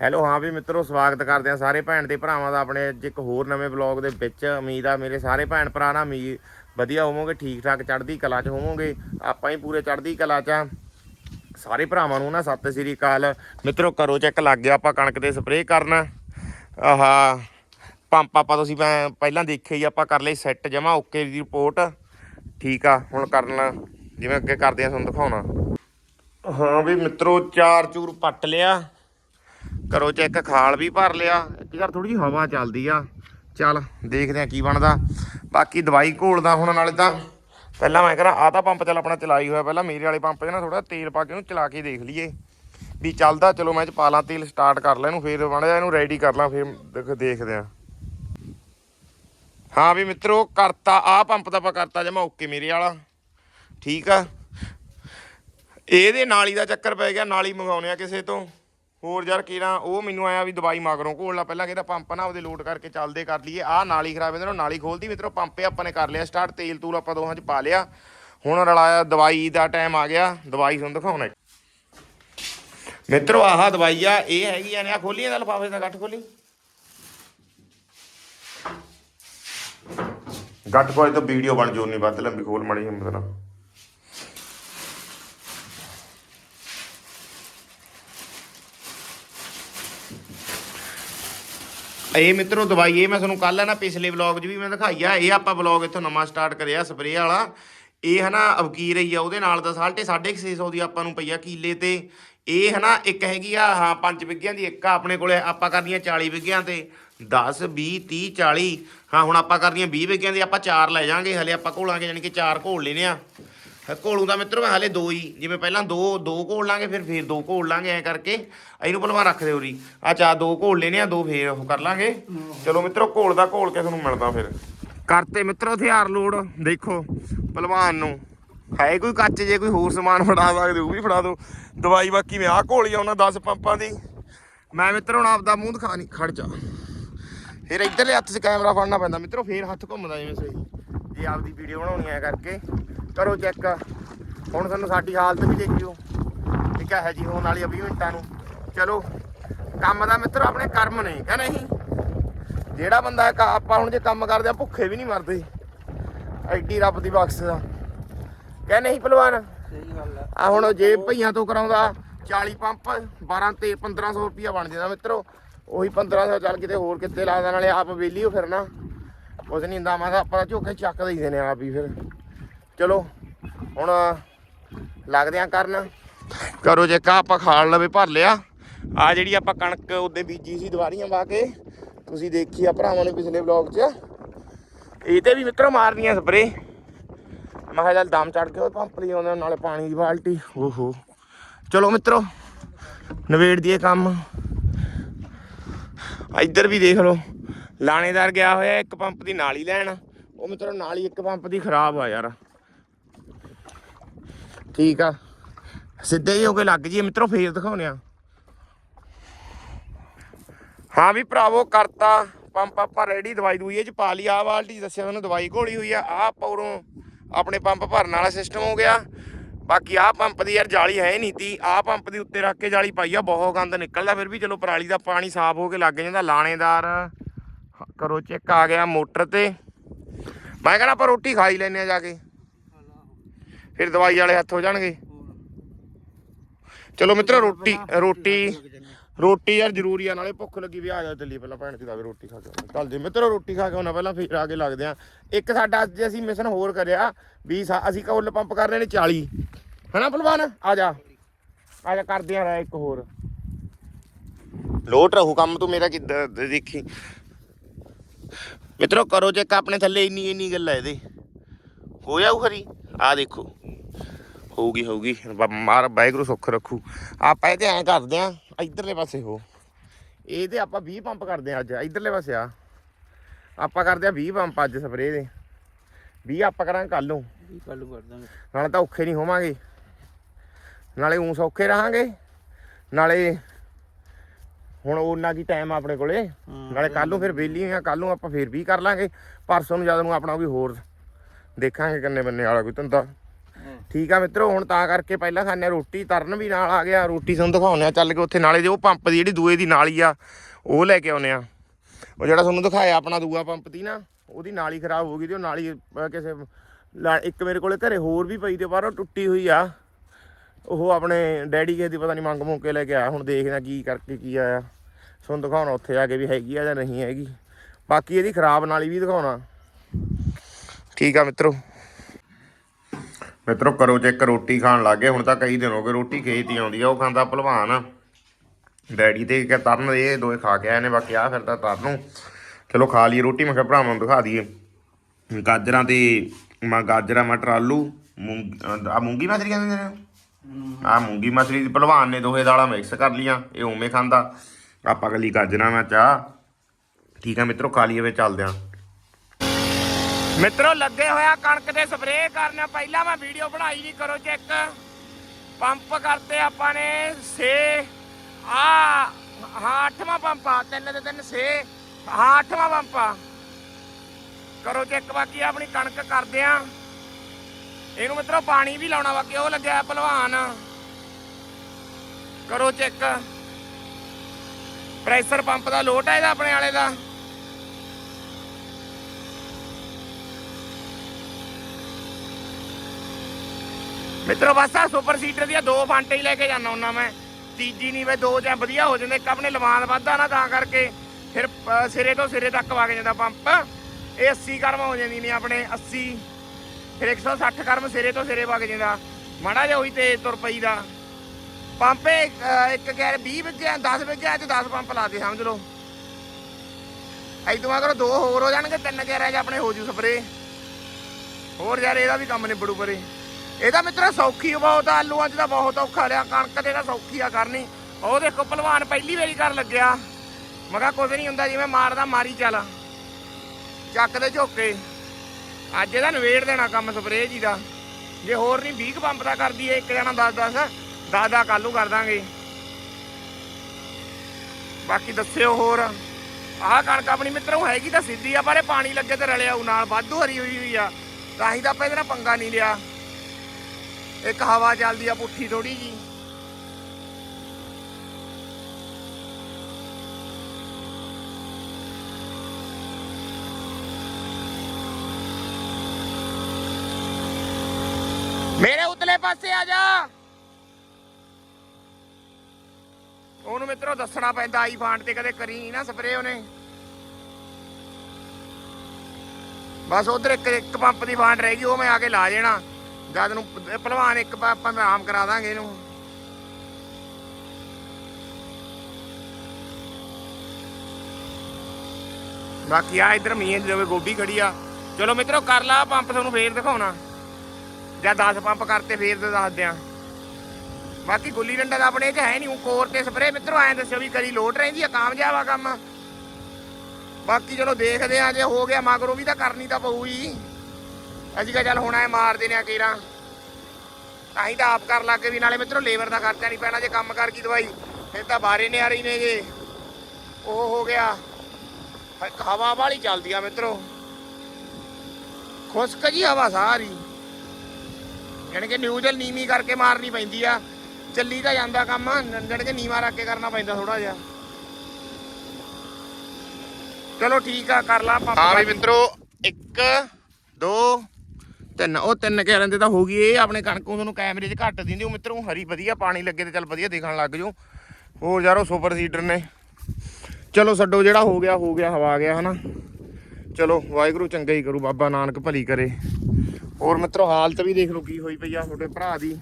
Hello, ਹਾਂ ਵੀ ਮਿੱਤਰੋ, ਸਵਾਗਤ ਕਰਦੇ ਆ ਸਾਰੇ ਭੈਣ ਤੇ ਭਰਾਵਾਂ ਦਾ ਆਪਣੇ ਅੱਜ ਇੱਕ ਹੋਰ ਨਵੇਂ ਵਲੌਗ ਦੇ ਵਿੱਚ। ਉਮੀਦ ਆ ਮੇਰੇ ਸਾਰੇ ਭੈਣ ਭਰਾ ਨਾ ਉਮੀਦ ਵਧੀਆ ਹੋਵੋਗੇ ਠੀਕ ਠਾਕ ਚੜ੍ਹਦੀ ਕਲਾ 'ਚ ਹੋਵੋਗੇ। ਆਪਾਂ ਹੀ ਪੂਰੇ ਚੜ੍ਹਦੀ ਕਲਾ 'ਚ ਆ। ਸਾਰੇ ਭਰਾਵਾਂ ਨੂੰ ਨਾ ਸਤਿ ਸ੍ਰੀ ਅਕਾਲ। ਮਿੱਤਰੋ, ਕਰੋ ਚੈੱਕ, ਲੱਗ ਗਿਆ ਆਪਾਂ ਕਣਕ ਤੇ ਸਪਰੇਅ ਕਰਨ। ਆਹਾ, ਪੰਪ ਆਪਾਂ ਤੁਸੀਂ ਪਹਿਲਾਂ ਦੇਖਿਆ ਹੀ ਆਪਾਂ ਕਰ ਲਈ ਸੈੱਟ ਜਮਾ, ਓਕੇ ਦੀ ਰਿਪੋਰਟ। ਠੀਕ ਆ, ਹੁਣ ਕਰਨਾ, ਜਿਵੇਂ ਅੱਗੇ ਕਰਦੇ ਆ ਤੁਹਾਨੂੰ ਦਿਖਾਉਣਾ। ਹਾਂ ਵੀ ਮਿੱਤਰੋ, ਚਾਰ ਚੂਰ ਪੱਟ ਲਿਆ। ਘਰੋਂ 'ਚ ਇੱਕ ਖਾਲ ਵੀ ਭਰ ਲਿਆ। ਯਾਰ ਥੋੜੀ ਜਿਹੀ ਹਵਾ ਚੱਲਦੀ ਆ। ਚੱਲ, ਦੇਖਦੇ ਆ ਕੀ ਬਣਦਾ। ਬਾਕੀ ਦਵਾਈ ਘੋਲਦਾ ਹੁਣ ਨਾਲੇ ਤਾਂ। ਪਹਿਲਾਂ ਮੈਂ ਕਰਾਂ ਆ ਤਾਂ ਪੰਪ ਚੱਲ ਆਪਣਾ ਚਲਾਈ ਹੋਇਆ ਪਹਿਲਾਂ। ਮੇਰੇ ਵਾਲੇ ਪੰਪ 'ਚ ਨਾ ਥੋੜਾ ਤੇਲ ਪਾ ਕੇ ਉਹਨੂੰ ਚਲਾ ਕੇ ਦੇਖ ਲਈਏ। ਵੀ ਚੱਲਦਾ, ਚਲੋ ਮੈਂ 'ਚ ਪਾ ਲਾਂ ਤੇਲ ਸਟਾਰਟ ਕਰ ਲੈ ਇਹਨੂੰ ਫੇਰ ਬਣ ਜਾ, ਇਹਨੂੰ ਰੈਡੀ ਕਰ ਲਾਂ, ਫੇਰ ਦੇਖ- ਦੇਖਦੇ ਆ ਹਾਂ ਵੀ ਮਿੱਤਰੋ, ਕਰਤਾ ਆ ਪੰਪ ਤਾਂ ਆਪਾਂ ਕਰਤਾ ਜਮਾ ਓਕੇ ਮੇਰੇ ਵਾਲਾ। ਠੀਕ ਆ। ਇਹਦੇ ਨਾਲੀ ਦਾ ਚੱਕਰ ਪੈ ਗਿਆ, ਨਾਲੀ ਮੰਗਾਉਣੇ ਆ ਕਿਸੇ ਤੋਂ। ਹੋਰ ਯਾਰ ਕਿਹੜਾ ਉਹ ਮੈਨੂੰ ਆਇਆ ਵੀ ਦਵਾਈ ਮਗਰੋਂ ਘੋਲਣਾ ਪਹਿਲਾਂ ਕਿਹਦਾ ਪੰਪ ਨਾ ਉਹਦੇ ਲੋਡ ਕਰਕੇ ਚੱਲਦੇ ਕਰ ਲਈਏ। ਆਹ ਨਾਲੀ ਖਰਾਬ ਇਹਦੇ ਨਾਲ ਨਾਲੀ ਖੋਲਦੀ ਮਿੱਤਰੋ ਪੰਪੇ ਆਪਾਂ ਨੇ ਕਰ ਲਿਆ ਸਟਾਰਟ ਤੇਲ ਤੂਲ ਆਪਾਂ ਦੋਹਾਂ 'ਚ ਪਾ ਲਿਆ। ਹੁਣ ਰਲਾਇਆ, ਦਵਾਈ ਦਾ ਟਾਈਮ ਆ ਗਿਆ, ਦਵਾਈ ਤੁਹਾਨੂੰ ਦਿਖਾਉਣਾ ਮਿੱਤਰੋ, ਆਹ ਦਵਾਈ ਆ, ਇਹ ਹੈਗੀ ਆ ਨੇ ਆ ਖੋਲੀ, ਇਹਦਾ ਲਫਾਫੇ ਦਾ ਗੱਠ ਖੋਲੀ। ਗੱਠ ਕੋਈ ਤਾਂ ਵੀਡੀਓ ਬਣ ਜੂ ਵੱਧ ਲੰਬੀ, ਖੋਲ ਮੜੀ ਮਤਲਬ ਇਹ ਮਿੱਤਰੋ ਦਵਾਈ, ਇਹ ਮੈਂ ਤੁਹਾਨੂੰ ਕੱਲ ਨਾ ਪਿਛਲੇ ਵਲੌਗ 'ਚ ਵੀ ਮੈਂ ਦਿਖਾਈ ਆ। ਇਹ ਆਪਾਂ ਵਲੌਗ ਇੱਥੋਂ ਨਵਾਂ ਸਟਾਰਟ ਕਰਿਆ ਸਪਰੇਅ ਵਾਲਾ। ਇਹ ਹਨਾ ਅਵਕੀਰ ਹੀ ਆ, ਉਹਦੇ ਨਾਲ ਦਾ ਸਾਲਟੇ 650 ਦੀ ਆਪਾਂ ਨੂੰ ਪਈਆ ਕੀਲੇ ਤੇ। ਇਹ ਹਨਾ ਇੱਕ ਹੈਗੀ ਆ, ਹਾਂ 5 ਵਿਗਿਆਂ ਦੀ, ਇੱਕ ਆ ਆਪਣੇ ਕੋਲੇ ਆਪਾਂ ਕਰਦੀਆਂ 40 ਵਿਗਿਆਂ ਤੇ। 10 20 30 40 ਹਾਂ, ਹੁਣ ਆਪਾਂ ਕਰਦੀਆਂ 20 ਵਿਗਿਆਂ ਦੀ, ਆਪਾਂ ਚਾਰ ਲੈ ਜਾਾਂਗੇ, ਹਲੇ ਆਪਾਂ ਘੋਲਾਂਗੇ ਯਾਨੀ ਕਿ ਚਾਰ ਘੋਲ ਲੈਨੇ ਆ। ਘੋਲੂ ਦਾ ਮਿੱਤਰ, ਮੈਂ ਹਲੇ ਦੋ ਹੀ। ਜਿਵੇਂ ਪਹਿਲਾਂ ਦੋ ਦੋ ਘੋਲ ਲਾਂਗੇ, ਫਿਰ ਫਿਰ ਦੋ ਘੋਲ ਲਾਂਗੇ, ਐ ਕਰਕੇ। ਇਹਨੂੰ ਭਲਵਾ ਰੱਖ ਦਿਓ ਉਰੀ। ਆ ਚਾ ਦੋ ਘੋਲ ਲੈਨੇ ਆ, ਦੋ ਫੇਰ ਉਹ ਕਰ ਲਾਂਗੇ। ਚਲੋ ਮਿੱਤਰੋ, ਘੋਲ ਦਾ ਘੋਲ ਕੇ ਤੁਹਾਨੂੰ ਮਿਲਦਾ ਫਿਰ। ਕਰਤੇ ਮਿੱਤਰੋ, ਹਥਿਆਰ ਲੋਡ। ਦੇਖੋ, ਭਲਵਾਨ ਨੂੰ। ਹੈ ਕੋਈ ਕੱਚ ਜੇ ਕੋਈ ਹੋਰ ਸਮਾਨ ਫੜਾ ਸਕਦੇ, ਉਹ ਵੀ ਫੜਾ ਦਿਓ। ਦਵਾਈ ਬਾਕੀ ਮੈਂ ਆਹ ਘੋਲੀ ਆਉਣਾ 10 ਪੰਪਾਂ ਦੀ। ਮੈਂ ਮਿੱਤਰੋ, ਹੁਣ ਆਪਦਾ ਮੂੰਹ ਦਿਖਾ ਨਹੀਂ ਖੜ ਜਾ। ਫਿਰ ਇੱਧਰਲੇ ਹੱਥ 'ਚ ਕੈਮਰਾ ਫੜਨਾ ਪੈਂਦਾ। ਮਿੱਤਰੋ, ਫੇਰ ਹੱਥ ਘੁੰਮਦਾ ਜਿਵੇਂ ਸਹੀ। ਜੇ ਆਪਦੀ ਵੀਡੀਓ ਬਣਾਉਣੀ ਹੈ ਕਰਕੇ। ਕਰੋ ਚੈੱਕ ਹੁਣ ਤੁਹਾਨੂੰ ਸਾਡੀ ਹਾਲਤ ਵੀ ਦੇਖਿਓ। ਠੀਕ ਹੈ ਜੀ ਹੋਣ ਵਾਲੀ ਆ 20 ਮਿੰਟਾਂ ਨੂੰ। ਚਲੋ ਕੰਮ ਦਾ ਮਿੱਤਰ ਆਪਣੇ ਕਰਮ ਨੇ ਕਹ ਨਹੀਂ? ਜਿਹੜਾ ਬੰਦਾ ਆਪਾਂ ਹੁਣ ਜੇ ਕੰਮ ਕਰਦੇ ਆ ਭੁੱਖੇ ਵੀ ਨਹੀਂ ਮਰਦੇ। ਐਡੀ ਰੱਬ ਦੀ ਬਖਸ਼ ਦਾ ਕਹ ਨਹੀਂ ਪਹਿਲਵਾਨ ਸਹੀ ਗੱਲ ਆ। ਹੁਣ ਜੇ ਭਈਆਂ ਤੋਂ ਕਰਾਉਂਦਾ 40 ਪੰਪ 12 ਤੇ 1500 ਰੁਪਿਆ ਬਣ ਜਾਂਦਾ ਮਿੱਤਰੋ। ਉਹੀ 1500 ਚੱਲ ਕਿਤੇ ਹੋਰ ਕਿਤੇ ਲਾਦਾ ਨਾਲੇ ਆਪ ਵੇਲੀ ਹੋ ਫਿਰਨਾ ਕੁਝ ਨਹੀਂ ਹੁੰਦਾ ਮੈਂ ਤਾਂ ਆਪਾਂ ਝੋਕੇ ਚੱਕ ਦਈਦੇ ਨੇ ਆਪ ਹੀ ਫਿਰ। ਚਲੋ, ਹੁਣ ਲੱਗਦੇ ਆ ਕਰਨ। ਕਰੋ ਜੇ ਕਾ ਆਪਾਂ ਖਾਲ ਲਵੇ ਭਰ ਲਿਆ। ਆ ਜਿਹੜੀ ਆਪਾਂ ਕਣਕ ਉਹਦੇ ਬੀਜੀ ਸੀ ਦੁਬਾਰੀਆਂ ਵਾ ਕੇ, ਤੁਸੀਂ ਦੇਖੀ ਆ ਭਰਾਵਾਂ ਨੇ ਪਿਛਲੇ ਵਲੌਗ 'ਚ। ਇਹ ਤੇ ਵੀ ਮਿੱਤਰੋ ਮਾਰਨੀਆਂ ਸਪਰੇ। ਮੈਂ ਕਿਹਾ ਚੱਲ ਦਮ ਚੜ ਕੇ ਉਹ ਪੰਪ ਲਈ ਆਉਂਦੇ ਨਾਲੇ ਪਾਣੀ ਦੀ ਬਾਲਟੀ। ਓਹੋ। ਚਲੋ ਮਿੱਤਰੋ ਨਵੇੜ ਦੀਏ ਕੰਮ। ਇੱਧਰ ਵੀ ਦੇਖ ਲਓ, ਲਾਣੇਦਾਰ ਗਿਆ ਹੋਇਆ ਇੱਕ ਪੰਪ ਦੀ ਨਾਲੀ ਲੈਣ। ਉਹ ਮਿੱਤਰੋ, ਨਾਲੀ ਇੱਕ ਪੰਪ ਦੀ ਖਰਾਬ ਆ ਯਾਰ। ਠੀਕ ਆ। ਸਿੱਧੇ ਹੀ ਹੋ ਕੇ ਲੱਗ ਜੀ ਮਿੱਤਰੋ, ਫੇਰ ਦਿਖਾਉਨੇ ਆ। ਹਾਂ ਵੀ ਭਰਾਵੋ, ਕਰਤਾ। ਪੰਪ ਆਪਾਂ ਰੈਡੀ ਦਵਾਈ ਦੂਈ ਇਹ ਚ ਪਾ ਲਈ। ਆ ਬਾਲਟੀ ਦੱਸਿਆ ਤੁਹਾਨੂੰ, ਦਵਾਈ ਘੋਲੀ ਹੋਈ ਆ। ਆ ਪੌਰੋਂ ਆਪਣੇ ਪੰਪ ਭਰਨ ਵਾਲਾ ਸਿਸਟਮ ਹੋ ਗਿਆ। ਬਾਕੀ ਆ ਪੰਪ ਦੀ ਯਾਰ ਜਾਲੀ ਹੈ ਨਹੀਂ ਤੀ। ਆ ਪੰਪ ਦੀ ਉੱਤੇ ਰੱਖ ਕੇ ਜਾਲੀ ਪਾਈ ਆ, ਬਹੁਤ ਗੰਦ ਨਿਕਲਦਾ। ਫਿਰ ਵੀ ਚਲੋ ਪਰਾਲੀ ਦਾ ਪਾਣੀ ਸਾਫ਼ ਹੋ ਕੇ ਲੱਗ ਜਾਂਦਾ, ਲਾਣੇਦਾਰ। ਕਰੋ ਚੈੱਕ ਆ ਗਿਆ ਮੋਟਰ ਤੇ। ਮੈਂ ਕਹਿੰਦਾ ਆਪਾਂ ਰੋਟੀ ਖਾ ਹੀ ਲੈਨੇ ਆ ਜਾ ਕੇ। ਫਿਰ ਦਵਾਈ ਵਾਲੇ ਹੱਥ ਹੋ ਜਾਣਗੇ। ਚਲੋ ਮਿੱਤਰੋ, ਰੋਟੀ ਰੋਟੀ ਰੋਟੀ ਯਾਰ ਜ਼ਰੂਰੀ ਆ, ਨਾਲੇ ਭੁੱਖ ਲੱਗੀ ਵੀ ਆ ਜਾ ਚੱਲੀ ਪਹਿਲਾਂ, ਭੈਣ ਦੀ ਦਾ ਰੋਟੀ ਖਾ ਕੇ ਚੱਲ ਜੀ ਮਿੱਤਰੋ, ਰੋਟੀ ਖਾ ਕੇ ਆਉਣਾ ਪਹਿਲਾਂ ਫਿਰ ਆ ਕੇ ਲੱਗਦੇ ਆ। ਇੱਕ ਸਾਡਾ ਅੱਜ ਅਸੀਂ ਮਿਸ਼ਨ ਹੋਰ ਕਰਿਆ, ਵੀ ਅਸੀਂ ਕੌਲ ਪੰਪ ਕਰ ਰਹੇ ਨੇ 40 ਹਨਾ ਪਹਿਲਵਾਨ? ਆ ਜਾ। ਆ ਜਾ, ਕਰਦੇ ਆ ਰਾ ਇੱਕ ਹੋਰ। ਲੋਟ ਰਹੂ ਕੰਮ ਤੂੰ ਮੇਰਾ ਕਿੱਦਾਂ ਦੇਖੀ। ਮਿੱਤਰੋ, ਕਰੋ ਚੈੱਕ ਆਪਣੇ ਥੱਲੇ ਇੰਨੀ ਇੰਨੀ ਗੱਲ ਹੈ ਇਹਦੇ। ਹੋ ਜਾਊ ਖਰੀ। ਆ ਦੇਖੋ। ਹੋਊਗੀ ਹੋਊਗੀ। ਮਾਰ ਵਾਹਿਗੁਰੂ ਸੁੱਖ ਰੱਖੂ। ਆਪਾਂ ਇਹ ਤੇ ਐਂ ਕਰਦੇ ਆ ਇਧਰਲੇ ਪਾਸੇ ਹੋ। ਇਹ ਤੇ ਆਪਾਂ 20 ਪੰਪ ਕਰਦੇ ਆ ਅੱਜ ਇਧਰਲੇ ਪਾਸੇ ਆ। ਆਪਾਂ ਕਰਦੇ ਆ 20 ਪੰਪ ਅੱਜ ਸਪਰੇਅ ਦੇ। 20 ਆਪਾਂ ਕਰਾਂਗੇ ਕੱਲ ਨੂੰ। ਕੱਲ ਕਰ ਦਾਂਗੇ। ਨਾਲੇ ਤਾਂ ਔਖੇ ਨਹੀਂ ਹੋਵਾਂਗੇ। ਨਾਲੇ ਉਂ ਸੌਖੇ ਰਹਾਂਗੇ। ਨਾਲੇ ਹੁਣ ਉਹਨਾਂ ਕੀ ਟਾਈਮ ਆਪਣੇ ਕੋਲੇ। ਨਾਲੇ ਕੱਲ ਨੂੰ ਫਿਰ ਵਿਹਲੀ ਆ ਕੱਲ ਨੂੰ ਆਪਾਂ ਫਿਰ ਵੀ ਕਰ ਲਾਂਗੇ। ਪਰਸੋਂ ਨੂੰ ਜਦ ਨੂੰ ਆਪਣਾ ਕੋਈ ਹੋਰ ਦੇਖਾਂਗੇ ਕੰਨੇ ਬੰਨੇ ਵਾਲਾ ਕੋਈ ਧੰਦਾ। ਠੀਕ ਆ ਮਿੱਤਰੋ ਹੁਣ ਤਾਂ ਕਰਕੇ ਪਹਿਲਾਂ ਖਾਣੇ ਰੋਟੀ ਤਰਨ ਵੀ ਨਾਲ ਆ ਗਿਆ। ਰੋਟੀ ਤੁਹਾਨੂੰ ਦਿਖਾਉਂਦੇ ਆ ਚੱਲ ਕੇ ਉੱਥੇ ਨਾਲੇ ਜੇ ਉਹ ਪੰਪ ਦੀ ਜਿਹੜੀ ਦੂਏ ਦੀ ਨਾਲੀ ਆ ਉਹ ਲੈ ਕੇ ਆਉਨੇ ਆ। ਉਹ ਜਿਹੜਾ ਤੁਹਾਨੂੰ ਦਿਖਾਇਆ ਆਪਣਾ ਦੂਆ ਪੰਪ ਦੀ ਨਾ ਉਹਦੀ ਨਾਲੀ ਖਰਾਬ ਹੋ ਗਈ ਤੇ ਉਹ ਨਾਲੀ ਕਿਸੇ ਇੱਕ ਮੇਰੇ ਕੋਲੇ ਘਰੇ ਹੋਰ ਵੀ ਪਈ ਤੇ ਬਾਹਰੋਂ ਟੁੱਟੀ ਹੋਈ ਆ। ਉਹ ਆਪਣੇ ਡੈਡੀ ਕਿਸੇ ਦੀ ਪਤਾ ਨਹੀਂ ਮੰਗ ਮੁੰਗ ਕੇ ਲੈ ਕੇ ਆਇਆ ਹੁਣ ਦੇਖਦੇ ਕੀ ਕਰਕੇ ਕੀ ਆਇਆ। ਤੁਹਾਨੂੰ ਦਿਖਾਉਣਾ ਉੱਥੇ ਜਾ ਕੇ ਵੀ ਹੈਗੀ ਆ ਜਾਂ ਨਹੀਂ ਹੈਗੀ। ਬਾਕੀ ਇਹਦੀ ਖਰਾਬ ਨਾਲੀ ਵੀ ਦਿਖਾਉਣਾ। ਠੀਕ ਆ ਮਿੱਤਰੋ। ਮਿੱਤਰੋ, ਕਰੋ ਚੈੱਕ, ਰੋਟੀ ਖਾਣ ਲੱਗੇ ਹੁਣ ਤਾਂ ਕਈ ਦਿਨ ਹੋ ਗਏ, ਰੋਟੀ ਖੇਤੀ ਆਉਂਦੀ ਆ, ਉਹ ਖਾਂਦਾ ਭਲਵਾਨ। ਡੈਡੀ ਤੇ ਕਿ ਤਰਨ ਇਹ ਦੋਏ ਖਾ ਕੇ ਆਏ ਨੇ, ਬਾਕੀ ਆ ਫਿਰਦਾ ਤਰਨ। ਨੂੰ ਚਲੋ ਖਾ ਲਈ ਰੋਟੀ, ਮੈਂ ਕਿਹਾ ਭਰਾਵਾਂ ਨੂੰ ਦਿਖਾ ਦਈਏ। ਗਾਜਰਾਂ ਤੇ, ਮੈਂ ਗਾਜਰਾਂ, ਮਟਰ, ਆਲੂ, ਮੂੰਗ ਆ ਮੂੰਗੀ ਮਸਰੀ ਕਹਿੰਦੇ ਨੇ। ਆ ਮੂੰਗੀ ਮਸਰੀ ਦੀ ਭਲਵਾਨ ਨੇ ਦੋਹੇ ਦਾਲਾਂ ਮਿਕਸ ਕਰ ਲੀਆਂ ਇਹ ਉਵੇਂ ਖਾਂਦਾ। ਆਪਾਂ ਗਲੀ ਗਾਜਰਾਂ ਨਾਲ ਚਾਹ। ਠੀਕ ਆ ਮਿੱਤਰੋ, ਖਾ ਲਈਏ ਵੇ ਚੱਲਦੇ ਆਂ। ਮਿੱਤਰੋ, ਲੱਗੇ ਹੋਇਆ ਕਣਕ ਦੇ ਸਪਰੇਅ ਕਰਨ ਪਹਿਲਾਂ ਮੈਂ ਵੀਡੀਓ ਬਣਾਈ ਨਹੀਂ ਕਰੋ ਚੈੱਕ ਪੰਪ ਕਰਤੇ ਆਪਾਂ ਨੇ 6 ਆ, ਹਾਂ, ਅੱਠਵਾਂ ਪੰਪ ਆ, ਤਿੰਨ ਦੇ ਤਿੰਨ 6 ਹਾਂ, ਅੱਠਵਾਂ ਪੰਪ ਆ। ਕਰੋ ਚੈੱਕ ਬਾਕੀ ਆਪਣੀ ਕਣਕ ਕਰਦੇ ਆ। ਇਹਨੂੰ ਮਿੱਤਰੋ, ਪਾਣੀ ਵੀ ਲਾਉਣਾ ਬਾਕੀ, ਉਹ ਲੱਗਿਆ ਭਲਵਾਨ ਕਰੋ ਚੈੱਕ ਪ੍ਰੈਸ਼ਰ ਪੰਪ ਦਾ ਲੋਟ ਹੈ ਇਹਦਾ ਆਪਣੇ ਵਾਲੇ ਦਾ। ਮਿੱਤਰੋ ਬਸ ਆ, ਸੁਪਰ ਸੀਟਰ ਦੀਆਂ ਦੋ ਫਾਂਟੇ ਹੀ ਲੈ ਕੇ ਜਾਣਾ ਹੁੰਦਾ ਮੈਂ। ਤੀਜੀ ਨਹੀਂ ਵੇ ਦੋ ਜਾਂ ਵਧੀਆ ਹੋ ਜਾਂਦੇ, ਇੱਕ ਆਪਣੇ ਲਵਾਨ ਵੱਧਦਾ ਨਾ ਤਾਂ ਕਰਕੇ ਫਿਰ ਸਿਰੇ ਤੋਂ ਸਿਰੇ ਤੱਕ ਵਗ ਜਾਂਦਾ ਪੰਪ। ਇਹ 80 ਕਰਮ ਹੋ ਜਾਂਦੀ ਨੇ ਆਪਣੇ 80 ਫਿਰ 160 ਕਰਮ ਸਿਰੇ ਤੋਂ ਸਿਰੇ ਵਗ ਜਾਂਦਾ। ਮਾੜਾ ਜਿਹਾ ਹੋਈ ਤੇ ਤੁਰ ਪਈ ਦਾ। ਪੰਪ ਇੱਕ ਕਹਿ ਰਹੇ 20 ਵਜੇ 10 ਵਜੇ ਤੇ 10 ਪੰਪ ਲਾਤੇ ਸਮਝ ਲਓ। ਐਦੋਂ ਕਰੋ ਦੋ ਹੋਰ ਹੋ ਜਾਣਗੇ, ਤਿੰਨ ਕਹਿ ਰਹੇ ਆਪਣੇ ਹੋ ਜੂ ਸਪਰੇ। ਹੋਰ ਯਾਰ, ਇਹਦਾ ਵੀ ਕੰਮ ਨਿਬੜੂ ਪਰੇ। ਇਹਦਾ ਮਿੱਤਰਾ ਸੌਖੀ ਬਹੁਤ ਆ, ਆਲੂਆਂ 'ਚ ਤਾਂ ਬਹੁਤ ਔਖਾ ਲਿਆ ਕਣਕ ਤੇ ਤਾਂ ਸੌਖੀ ਆ ਕਰਨੀ। ਉਹ ਦੇਖੋ ਪਹਿਲਵਾਨ ਪਹਿਲੀ ਵਾਰੀ ਕਰ ਲੱਗਿਆ। ਮੈਂ ਕਿਹਾ ਕੁਝ ਨਹੀਂ ਹੁੰਦਾ ਜਿਵੇਂ ਮਾਰਦਾ ਮਾਰੀ ਚੱਲ। ਚੱਕ ਦੇ ਝੋਕੇ। ਅੱਜ ਇਹਦਾ ਨਵੇੜ ਦੇਣਾ ਕੰਮ ਸਪਰੇਅ ਜੀ ਦਾ। ਜੇ ਹੋਰ ਨਹੀਂ 20 ਪੰਪ ਦਾ ਕਰਦੀ ਏ ਇੱਕ ਜਣਾ 10 10 10 10 ਕੱਲੂ ਕਰ ਦਾਂਗੇ। ਬਾਕੀ ਦੱਸਿਓ ਹੋਰ। ਆਹ ਕਣਕ ਆਪਣੀ ਮਿੱਤਰੋਂ ਹੈਗੀ ਤਾਂ ਸਿੱਧੀ ਆ ਪਰ ਇਹ ਪਾਣੀ ਲੱਗੇ ਤੇ ਰਲਿਆ ਉਹ ਨਾਲ ਵਾਧੂ ਹਰੀ ਹੋਈ ਹੋਈ ਆ। ਤਾਂ ਹੀ ਤਾਂ ਆਪਾਂ ਇਹਦੇ ਨਾਲ ਪੰਗਾ ਨਹੀਂ ਲਿਆ। ਇੱਕ ਹਵਾ ਚੱਲਦੀ ਆ ਪੁੱਠੀ ਥੋੜੀ ਜੀ ਮੇਰੇ ਉਤਲੇ ਪਾਸੇ ਆ ਜਾ। ਉਹਨੂੰ ਮਿੱਤਰੋ ਦੱਸਣਾ ਪੈਂਦਾ ਆਈ ਫਾਂਟ ਤੇ ਕਦੇ ਕਰੀ ਨਹੀਂ ਨਾ ਸਪਰੇ ਉਹਨੇ। ਬਸ ਉਧਰ ਇੱਕ ਇੱਕ ਪੰਪ ਦੀ ਫਾਂਟ ਰਹਿ ਗਈ, ਉਹ ਮੈਂ ਆ ਕੇ ਲਾ ਜਾਣਾ ਜਦ ਨੂੰ ਪ- ਭਲਵਾਨ ਇੱਕ ਪੰਪ ਮੈਂ ਕਰਾ ਦਾਂਗੇ ਇਹਨੂੰ। ਬਾਕੀ ਆ ਇਧਰ ਮੀਂਹ ਦੇ ਗੋਭੀ ਖੜੀ ਆ। ਚਲੋ ਮਿੱਤਰੋ, ਕਰ ਲਾ ਪੰਪ ਤੁਹਾਨੂੰ ਫੇਰ ਦਿਖਾਉਣਾ। ਜਾਂ 10 ਪੰਪ ਕਰਤੇ, ਫੇਰ ਤੇ ਦੱਸ ਦਿਆਂ। ਬਾਕੀ ਗੁੱਲੀ ਡੰਡਾ ਦਾ ਆਪਣੇ ਚ ਹੈ ਨਹੀਂ, ਉਹ ਕੋਰ ਤੇ ਸਪਰੇ ਮਿੱਤਰੋ, ਐਂ ਦੱਸਿਓ ਵੀ ਕਰੀ ਲੋਟ ਰਹਿੰਦੀ ਆ, ਕਾਮਯਾਬ ਆ ਕੰਮ। ਬਾਕੀ ਚਲੋ ਦੇਖਦੇ ਆ, ਜੇ ਹੋ ਗਿਆ ਮਗਰੋਂ ਵੀ ਤਾਂ ਕਰਨੀ ਤਾਂ ਪਊ ਹੀ ਅਸੀਂ ਕਾ ਚੱਲ ਹੁਣ ਐ ਮਾਰਦੇ ਨੇ ਆ ਕੇਰਾਂ ਤਾਂ ਹੀ ਤਾਂ ਆਪ ਕਰ ਲੱਗੇ ਵੀ ਨਾਲੇ ਮਿੱਤਰੋ ਲੇਬਰ ਦਾ ਖਰਚਾ ਨਹੀਂ ਪੈਣਾ, ਜੇ ਕੰਮ ਕਰ ਕੀ ਦਵਾਈ, ਫਿਰ ਤਾਂ ਬਾਰੇ ਨੇ ਆ ਰਹੀ ਨੇ ਜੇ ਉਹ ਹੋ ਗਿਆ ਹਵਾ ਵਾਲੀ ਚੱਲਦੀ ਆ ਮਿੱਤਰੋ। ਖੁਸ਼ਕ ਜੀ ਹਵਾ ਸਾਰੀ। ਜਾਣੀ ਕਿ ਨਿਊਜ਼ਲ ਨੀਵੀਂ ਕਰਕੇ ਮਾਰਨੀ ਪੈਂਦੀ ਆ। ਚੱਲੀ ਤਾਂ ਜਾਂਦਾ ਕੰਮ, ਜਾਣੀ ਕਿ ਨੀਵਾ ਰੱਖ ਕੇ ਕਰਨਾ ਪੈਂਦਾ ਥੋੜਾ ਜਿਹਾ। ਚਲੋ ਠੀਕ ਆ, ਕਰ ਲਾ ਪੰਪ ਹਾਂ ਵੀ ਮਿੱਤਰੋ 1 2 ਤਿੰਨ, ਉਹ ਤਿੰਨ ਕਹਿ ਲੈਂਦੇ ਤਾਂ ਹੋ ਗਈ, ਇਹ ਆਪਣੇ ਕਣਕੋਂ ਤੁਹਾਨੂੰ ਕੈਮਰੇ 'ਚ ਘੱਟ ਦਿੰਦੀ, ਉਹ ਮਿੱਤਰੋ ਹਰੀ ਵਧੀਆ, ਪਾਣੀ ਲੱਗੇ ਤੇ ਚੱਲ ਵਧੀਆ ਦਿਖਣ ਲੱਗ ਜਾਓ ਹੋਰ ਯਾਰੋ ਸੁਪਰ ਸੀਡਰ ਨੇ। ਚਲੋ ਛੱਡੋ, ਜਿਹੜਾ ਹੋ ਗਿਆ ਹੋ ਗਿਆ, ਹਵਾ ਗਿਆ, ਹਨਾ। ਚਲੋ, ਵਾਹਿਗੁਰੂ ਚੰਗਾ ਹੀ ਕਰੂ, ਬਾਬਾ ਨਾਨਕ ਭਲੀ ਕਰੇ। ਹੋਰ ਮਿੱਤਰੋ, ਹਾਲਤ ਵੀ ਦੇਖ ਲਓ, ਕੀ ਹੋਈ ਪਈ ਆ ਤੁਹਾਡੇ ਭਰਾ ਦੀ।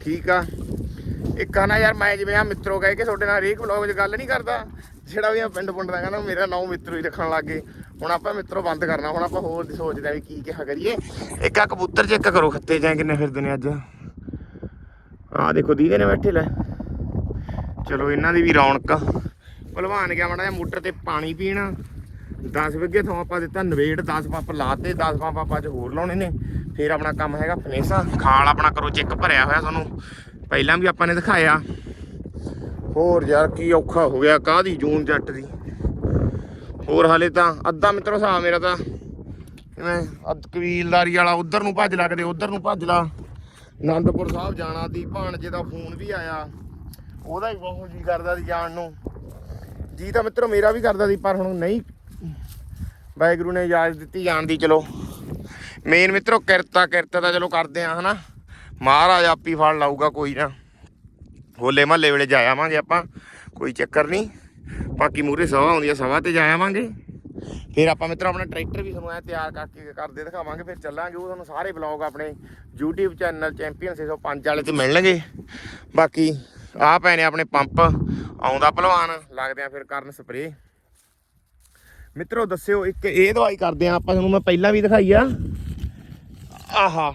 ਠੀਕ ਆ। ਇੱਕ ਆ ਨਾ ਯਾਰ, ਮੈਂ ਜਿਵੇਂ ਆ ਮਿੱਤਰੋ ਕਹਿ ਕੇ ਤੁਹਾਡੇ ਨਾਲ ਹਰੇਕ ਵਲੌਗ 'ਚ ਗੱਲ ਨਹੀਂ ਕਰਦਾ। ਜਿਹੜਾ ਵੀ ਆ ਪਿੰਡ ਪੁੰਡ ਦਾ, ਕਹਿੰਦਾ ਮੇਰਾ ਨਾਮ ਮਿੱਤਰੋ ਹੀ ਰੱਖਣ ਲੱਗ ਗਏ। ਹੁਣ ਆਪਾਂ ਮਿੱਤਰੋ ਬੰਦ ਕਰਨਾ, ਹੁਣ ਆਪਾਂ ਹੋਰ ਦੀ ਸੋਚਦੇ ਆ ਵੀ ਕੀ ਕਿਹਾ ਕਰੀਏ। ਇੱਕ ਆ ਕਬੂਤਰ ਚੈੱਕ ਕਰੋ, ਖੱਤੇ ਜਾਂ ਕਿੰਨੇ ਫਿਰਦੇ ਨੇ ਅੱਜ। ਆ ਦੇਖੋ, ਦੀਦੇ ਨੇ ਬੈਠੇ ਲੈ। ਚਲੋ, ਇਹਨਾਂ ਦੀ ਵੀ ਰੌਣਕ ਭਲਵਾਨ ਗਿਆ ਮਾੜਾ ਜਿਹਾ ਮੋਟਰ ਤੇ ਪਾਣੀ ਪੀਣਾ। 10 ਵਿੱਗੇ ਤੋਂ ਆਪਾਂ ਦਿੱਤਾ ਨਵੇੜ 10 ਪੰਪ ਲਾਤੇ 10 ਪੰਪ ਆਪਾਂ ਅੱਜ ਹੋਰ ਲਾਉਣੇ ਨੇ। ਫਿਰ ਆਪਣਾ ਕੰਮ ਹੈਗਾ ਫਨੇਸਾ। ਖਾਲ ਆਪਣਾ ਕਰੋ, ਚੈੱਕ ਭਰਿਆ ਹੋਇਆ ਤੁਹਾਨੂੰ। ਪਹਿਲਾਂ ਵੀ ਆਪਾਂ ਨੇ ਦਿਖਾਇਆ। ਹੋਰ ਯਾਰ, ਕੀ ਔਖਾ ਹੋ ਗਿਆ, ਕਾਹਦੀ ਜੂਨ ਜੱਟ ਦੀ। ਹੋਰ ਹਾਲੇ ਤਾਂ ਅੱਧਾ ਮਿੱਤਰੋ ਹਿਸਾਬ ਮੇਰਾ ਤਾਂ। ਕਿਵੇਂ? ਅੱਧ ਕਬੀਲਦਾਰੀ ਵਾਲਾ ਉਧਰ ਨੂੰ ਭੱਜ ਲਾ ਕਦੇ ਉਧਰ ਨੂੰ ਭੱਜ ਲਾ। ਆਨੰਦਪੁਰ ਸਾਹਿਬ ਜਾਣਾ ਦੀ ਭਾਣਜੇ ਦਾ ਫੋਨ ਵੀ ਆਇਆ। ਉਹਦਾ ਵੀ ਬਹੁਤ ਜੀ ਕਰਦਾ ਸੀ ਜਾਣ ਨੂੰ। ਜੀ ਤਾਂ ਮਿੱਤਰੋ ਮੇਰਾ ਵੀ ਕਰਦਾ ਸੀ, ਪਰ ਹੁਣ ਨਹੀਂ। ਵਾਹਿਗੁਰੂ ਨੇ ਇਜਾਜ਼ਤ ਦਿੱਤੀ ਜਾਣ ਦੀ, ਚਲੋ। ਮੇਨ ਮਿੱਤਰੋ ਕਿਰਤਾ ਕਿਰਤਾ ਤਾਂ ਚਲੋ ਕਰਦੇ ਆ, ਹਨਾ। ਮਹਾਰਾਜ ਆਪੀ ਫੜ ਲਾਊਗਾ, ਕੋਈ ਨਾ। ਹੋਲੇ ਮਹੱਲੇ ਵੇਲੇ ਜਾ ਆਵਾਂਗੇ ਆਪਾਂ, ਕੋਈ ਚੱਕਰ ਨਹੀਂ। ਬਾਕੀ ਮੂਰੇ ਸਭਾ ਹੁੰਦੀ ਆ ਸਭਾ ਤੇ ਜਾ ਆਵਾਂਗੇ। ਫਿਰ ਆਪਾਂ ਮਿੱਤਰੋ ਆਪਣਾ ਟਰੈਕਟਰ ਵੀ ਤੁਹਾਨੂੰ ਐ ਤਿਆਰ ਕਰਕੇ ਕਰਦੇ ਦਿਖਾਵਾਂਗੇ, ਫਿਰ ਚੱਲਾਂਗੇ। ਉਹ ਤੁਹਾਨੂੰ ਸਾਰੇ ਬਲੌਗ ਆਪਣੇ YouTube ਚੈਨਲ ਚੈਂਪੀਅਨ 605 ਵਾਲੇ ਤੇ ਮਿਲਣਗੇ। ਬਾਕੀ ਆਹ ਪਏ ਨੇ ਆਪਣੇ ਪੰਪ ਆਉਂਦਾ ਭਲਵਾਨ ਲੱਗਦੇ ਆ ਫਿਰ ਕਰਨ ਸਪਰੇ ਮਿੱਤਰੋ ਦੱਸਿਓ, ਇੱਕ ਇਹ ਦਵਾਈ ਕਰਦੇ ਆ, ਆਪਾਂ ਤੁਹਾਨੂੰ ਮੈਂ ਪਹਿਲਾਂ ਵੀ ਦਿਖਾਈ ਆ। ਆਹਾ।